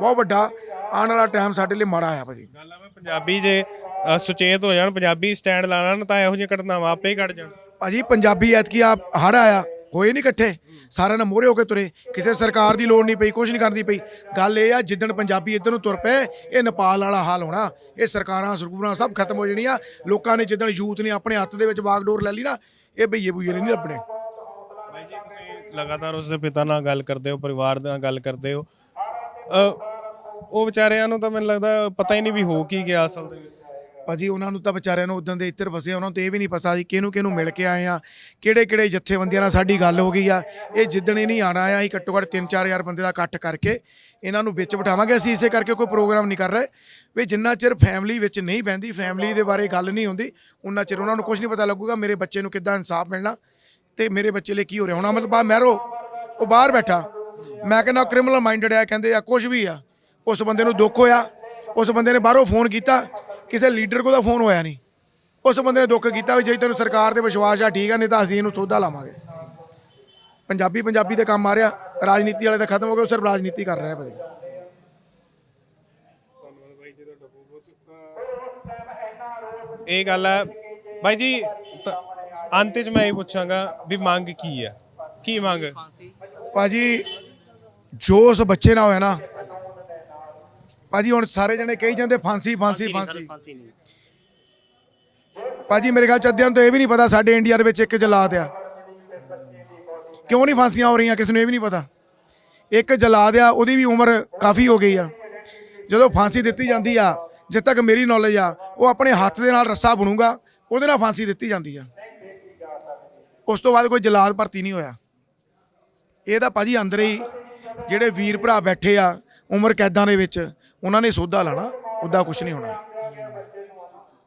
S4: ਬਹੁਤ ਵੱਡਾ ਆਉਣ ਵਾਲਾ ਟਾਈਮ ਸਾਡੇ ਲਈ ਮਾੜਾ ਆ ਭਾਜੀ।
S3: ਗੱਲ ਆ ਮੈਂ ਪੰਜਾਬੀ ਜੇ ਅ, ਸੁਚੇਤ ਹੋ ਜਾਣ ਪੰਜਾਬੀ ਸਟੈਂਡ ਲਾ ਲੈਣ ਤਾਂ ਇਹੋ ਜਿਹੀਆਂ ਘਟਨਾਵਾਂ ਆਪੇ ਹੀ ਘਟ ਜਾਣ।
S4: ਭਾਜੀ ਪੰਜਾਬੀ ਐਤਕੀ ਆ ਹੜ ਆਇਆ ਹੋਏ ਨਹੀਂ ਇਕੱਠੇ। ਸਾਰਿਆਂ ਨਾਲ ਮੋਹਰੇ ਹੋ ਕੇ ਤੁਰੇ। ਕਿਸੇ ਸਰਕਾਰ ਦੀ ਲੋੜ ਨਹੀਂ ਪਈ ਕੁਝ ਨਹੀਂ ਕਰਦੀ ਪਈ। ਗੱਲ ਇਹ ਆ, ਜਿੱਦਣ ਪੰਜਾਬੀ ਇੱਧਰ ਨੂੰ ਤੁਰ ਪਏ, ਇਹ ਨੇਪਾਲ ਵਾਲਾ ਹਾਲ ਹੋਣਾ। ਇਹ ਸਰਕਾਰਾਂ, ਸਰਕੂਰਾਂ ਸਭ ਖਤਮ ਹੋ ਜਾਣੀਆਂ। ਲੋਕਾਂ ਨੇ ਜਿੱਦਣ ਯੂਥ ਨੇ ਆਪਣੇ ਹੱਥ ਦੇ ਵਿੱਚ ਬਾਗਡੋਰ ਲੈ ਲਈ ਨਾ, ਇਹ ਬਈਏ ਬੁਈਏ ਨਹੀਂ ਲੱਭਣੇ।
S3: ਬਾਈ ਜੀ, ਤੁਸੀਂ ਲਗਾਤਾਰ ਉਸਦੇ ਪਿਤਾ ਨਾਲ ਗੱਲ ਕਰਦੇ ਹੋ, ਪਰਿਵਾਰ ਨਾਲ ਗੱਲ ਕਰਦੇ ਹੋ। ਉਹ ਵਿਚਾਰਿਆਂ ਨੂੰ ਤਾਂ ਮੈਨੂੰ ਲੱਗਦਾ ਪਤਾ ਹੀ ਨਹੀਂ ਵੀ ਹੋ ਕੀ ਗਿਆ ਅਸਲ ਦੇ ਵਿੱਚ।
S4: ਭਾਜੀ ਉਹਨਾਂ ਨੂੰ ਤਾਂ ਵਿਚਾਰਿਆਂ ਨੂੰ ਉਦੋਂ ਦੇ ਇੱਧਰ ਵਸੇ ਉਹਨਾਂ ਨੂੰ ਤੇ ਇਹ ਵੀ ਨਹੀਂ ਪਤਾ ਸੀ ਕਿਹਨੂੰ ਕਿਹਨੂੰ ਮਿਲ ਕੇ ਆਏ ਆ ਕਿਹੜੇ ਕਿਹੜੇ ਜਥੇਬੰਦੀਆਂ ਨਾਲ ਸਾਡੀ ਗੱਲ ਹੋ ਗਈ ਆ। ਇਹ ਜਿੱਦਣ ਇਹ ਨਹੀਂ ਆਣਾ ਆ, ਅਸੀਂ ਘੱਟੋ ਘੱਟ 3-4000 ਬੰਦੇ ਦਾ ਇਕੱਠ ਕਰਕੇ ਇਹਨਾਂ ਨੂੰ ਵਿੱਚ ਬਿਠਾਵਾਂਗੇ। ਅਸੀਂ ਇਸੇ ਕਰਕੇ ਕੋਈ ਪ੍ਰੋਗਰਾਮ ਨਹੀਂ ਕਰ ਰਹੇ। ਵੀ ਜਿੰਨਾ ਚਿਰ ਫੈਮਿਲੀ ਵਿੱਚ ਨਹੀਂ ਬਹਿੰਦੀ ਫੈਮਿਲੀ ਦੇ ਬਾਰੇ ਗੱਲ ਨਹੀਂ ਹੁੰਦੀ ਉਹਨਾਂ ਚਿਰ ਉਹਨਾਂ ਨੂੰ ਕੁਝ ਨਹੀਂ ਪਤਾ ਲੱਗੂਗਾ ਮੇਰੇ ਬੱਚੇ ਨੂੰ ਕਿੱਦਾਂ ਇਨਸਾਫ ਮਿਲਣਾ ਤੇ ਮੇਰੇ ਬੱਚੇ ਲਈ ਕੀ ਹੋ ਰਿਹਾ। ਹੋਣਾ ਮਤਲਬ ਆ ਮਹਿਰੋ, ਉਹ ਬਾਹਰ ਬੈਠਾ। ਮੈਂ ਕਹਿੰਦਾ ਕ੍ਰਿਮੀਨਲ ਮਾਈਂਡਡ ਆ, ਕਹਿੰਦੇ ਆ ਕੁਝ ਵੀ ਆ, ਉਸ ਬੰਦੇ ਨੂੰ ਦੁੱਖ ਹੋਇਆ, ਉਸ ਬੰਦੇ ਨੇ ਬਾਹਰੋਂ ਫੋਨ ਕੀਤਾ। ਕਿਸੇ ਲੀਡਰ ਕੋਲ ਦਾ ਫੋਨ ਹੋਇਆ ਨਹੀਂ। ਉਸ ਬੰਦੇ ਨੇ ਦੁੱਖ ਕੀਤਾ ਵੀ ਜੇ ਤੈਨੂੰ ਸਰਕਾਰ ਤੇ ਵਿਸ਼ਵਾਸ ਆ ਠੀਕ ਆ ਨਹੀਂ ਤਾਂ ਅਸੀਂ ਇਹਨੂੰ ਸੋਧਾ ਲਾਵਾਂਗੇ। ਪੰਜਾਬੀ ਪੰਜਾਬੀ ਤੇ ਕੰਮ ਆ ਰਿਹਾ ਰਾਜਨੀਤੀ ਵਾਲੇ ਤਾਂ ਖਤਮ ਹੋ ਗਏ ਉਹ ਸਿਰਫ ਰਾਜਨੀਤੀ ਕਰ ਰਿਹਾ ਭਾਈ।
S3: ਇਹ ਗੱਲ ਹੈ ਬਾਈ ਜੀ ਤ- ਅੰਤ ਵਿੱਚ ਮੈਂ ਇਹ ਪੁੱਛਾਂਗਾ ਵੀ ਮੰਗ ਕੀ ਹੈ ਕੀ ਮੰਗ?
S4: ਭਾਜੀ ਜੋ ਉਸ ਬੱਚੇ ਨਾਲ ਹੋਇਆ ਨਾ ਭਾਜੀ ਹੁਣ ਸਾਰੇ ਜਣੇ ਕਹੀ ਜਾਂਦੇ ਫਾਂਸੀ ਫਾਂਸੀ ਫਾਂਸੀ ਭਾਜੀ ਮੇਰੇ ਖਿਆਲ ਚ ਅੱਧਿਆਂ ਨੂੰ ਤਾਂ ਇਹ ਵੀ ਨਹੀਂ ਪਤਾ ਸਾਡੇ ਇੰਡੀਆ ਦੇ ਵਿੱਚ ਇੱਕ ਜਲਾਦ ਆ। ਕਿਉਂ ਨਹੀਂ ਫਾਂਸੀਆਂ ਹੋ ਰਹੀਆਂ ਕਿਸ ਨੂੰ ਇਹ ਵੀ ਨਹੀਂ ਪਤਾ? ਇੱਕ ਜਲਾਦ ਆ ਉਹਦੀ ਵੀ ਉਮਰ ਕਾਫੀ ਹੋ ਗਈ ਆ। ਜਦੋਂ ਫਾਂਸੀ ਦਿੱਤੀ ਜਾਂਦੀ ਆ ਜਿੱਦ ਤੱਕ ਮੇਰੀ ਨੌਲੇਜ ਆ ਉਹ ਆਪਣੇ ਹੱਥ ਦੇ ਨਾਲ ਰੱਸਾ ਬਣੂਗਾ ਉਹਦੇ ਨਾਲ ਫਾਂਸੀ ਦਿੱਤੀ ਜਾਂਦੀ ਆ। ਉਸ ਤੋਂ ਬਾਅਦ ਕੋਈ ਜਲਾਦ ਭਰਤੀ ਨਹੀਂ ਹੋਇਆ। ਇਹ ਤਾਂ ਭਾਜੀ ਅੰਦਰ ਹੀ ਜਿਹੜੇ ਵੀਰ ਭਰਾ ਬੈਠੇ ਆ ਉਮਰ ਕੈਦਾਂ ਦੇ ਵਿੱਚ ਉਹਨਾਂ ਨੇ ਸੌਦਾ ਲਾਣਾ, ਉੱਦਾਂ ਕੁਝ ਨਹੀਂ ਹੋਣਾ।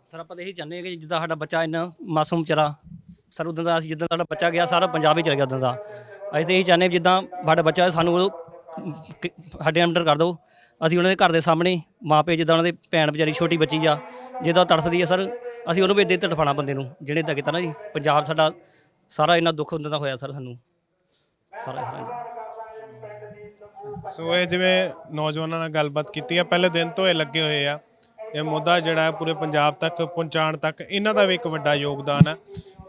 S6: ਸਰ, ਆਪਾਂ ਤਾਂ ਇਹੀ ਚਾਹੁੰਦੇ ਹਾਂ ਕਿ ਜਿੱਦਾਂ ਸਾਡਾ ਬੱਚਾ ਇੰਨਾ ਮਾਸੂਮ ਚਰਾ ਸਰ, ਉਦੋਂ ਦਾ ਅਸੀਂ ਜਿੱਦਾਂ ਸਾਡਾ ਬੱਚਾ ਗਿਆ, ਸਾਰਾ ਪੰਜਾਬ ਹੀ ਚਲ ਗਿਆ ਉਦੋਂ ਦਾ। ਅਸੀਂ ਤਾਂ ਇਹੀ ਚਾਹੁੰਦੇ ਹਾਂ ਵੀ ਜਿੱਦਾਂ ਸਾਡਾ ਬੱਚਾ ਸਾਨੂੰ ਉਹ ਕ- ਸਾਡੇ ਅੰਡਰ ਕਰ ਦਿਓ। ਅਸੀਂ ਉਹਨਾਂ ਦੇ ਘਰ ਦੇ ਸਾਹਮਣੇ ਮਾਪੇ ਜਿੱਦਾਂ ਉਹਨਾਂ ਦੇ ਭੈਣ ਵਿਚਾਰੀ ਛੋਟੀ ਬੱਚੀ ਆ, ਜਿੱਦਾਂ ਉਹ ਤੜਫਦੀ ਆ, ਸਰ, ਅਸੀਂ ਉਹਨੂੰ ਵੀ ਇੱਦਾਂ ਹੀ ਤੜਫਾਣਾ ਬੰਦੇ ਨੂੰ, ਜਿਹਨੇ ਇਦਾਂ ਕੀਤਾ ਨਾ ਜੀ। ਪੰਜਾਬ ਸਾਡਾ ਸਾਰਾ ਇੰਨਾ ਦੁੱਖ ਹੁੰਦਾ ਦਾ ਹੋਇਆ, ਸਰ, ਸਾਨੂੰ। ਸਾਰਾ ਸਾਰਾ।
S3: ਸੋ ਇਹ ਜਿਵੇਂ ਨੌਜਵਾਨਾਂ ਨਾਲ ਗੱਲਬਾਤ ਕੀਤੀ ਆ, ਪਹਿਲੇ ਦਿਨ ਤੋਂ ਇਹ ਲੱਗੇ ਹੋਏ ਆ। ਇਹ ਮੁੱਦਾ ਜਿਹੜਾ ਹੈ ਪੂਰੇ ਪੰਜਾਬ ਤੱਕ ਪਹੁੰਚਾਉਣ ਤੱਕ ਇਹਨਾਂ ਦਾ ਵੀ ਇੱਕ ਵੱਡਾ ਯੋਗਦਾਨ ਆ।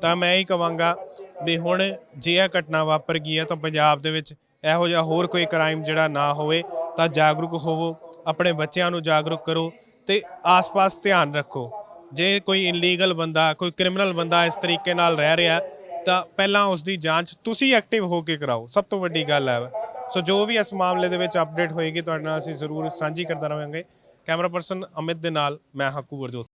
S3: ਤਾਂ ਮੈਂ ਹੀ ਕਵਾਂਗਾ ਵੀ ਹੁਣ ਜੇ ਇਹ ਘਟਨਾ ਵਾਪਰ ਗਈ ਹੈ ਤਾਂ ਪੰਜਾਬ ਦੇ ਵਿੱਚ ਇਹੋ ਜਿਹਾ ਹੋਰ ਕੋਈ ਕ੍ਰਾਈਮ ਜਿਹੜਾ ਨਾ ਹੋਵੇ, ਤਾਂ ਜਾਗਰੂਕ ਹੋਵੋ, ਆਪਣੇ ਬੱਚਿਆਂ ਨੂੰ ਜਾਗਰੂਕ ਕਰੋ ਤੇ ਆਸ-ਪਾਸ ਧਿਆਨ ਰੱਖੋ। ਜੇ ਕੋਈ ਇਨਲੀਗਲ ਬੰਦਾ, ਕੋਈ ਕ੍ਰਿਮੀਨਲ ਬੰਦਾ ਇਸ ਤਰੀਕੇ ਨਾਲ ਰਹਿ ਰਿਹਾ, ਤਾਂ ਪਹਿਲਾਂ ਉਸ ਦੀ ਜਾਂਚ ਤੁਸੀਂ ਐਕਟਿਵ ਹੋ ਕੇ ਕਰਾਓ। ਸਭ ਤੋਂ ਵੱਡੀ ਗੱਲ ਹੈ। ਸੋ ਜੋ ਵੀ ਇਸ ਮਾਮਲੇ ਦੇ ਵਿੱਚ ਅਪਡੇਟ ਹੋਏਗੀ, ਤੁਹਾਡੇ ਨਾਲ ਅਸੀਂ ਜ਼ਰੂਰ ਸਾਂਝੀ ਕਰਦਾ ਰਹਾਂਗੇ। ਕੈਮਰਾ ਪਰਸਨ ਅਮਿਤ ਦੇ ਨਾਲ, ਮੈਂ ਹੱਕੂ ਵਰਜੋਤ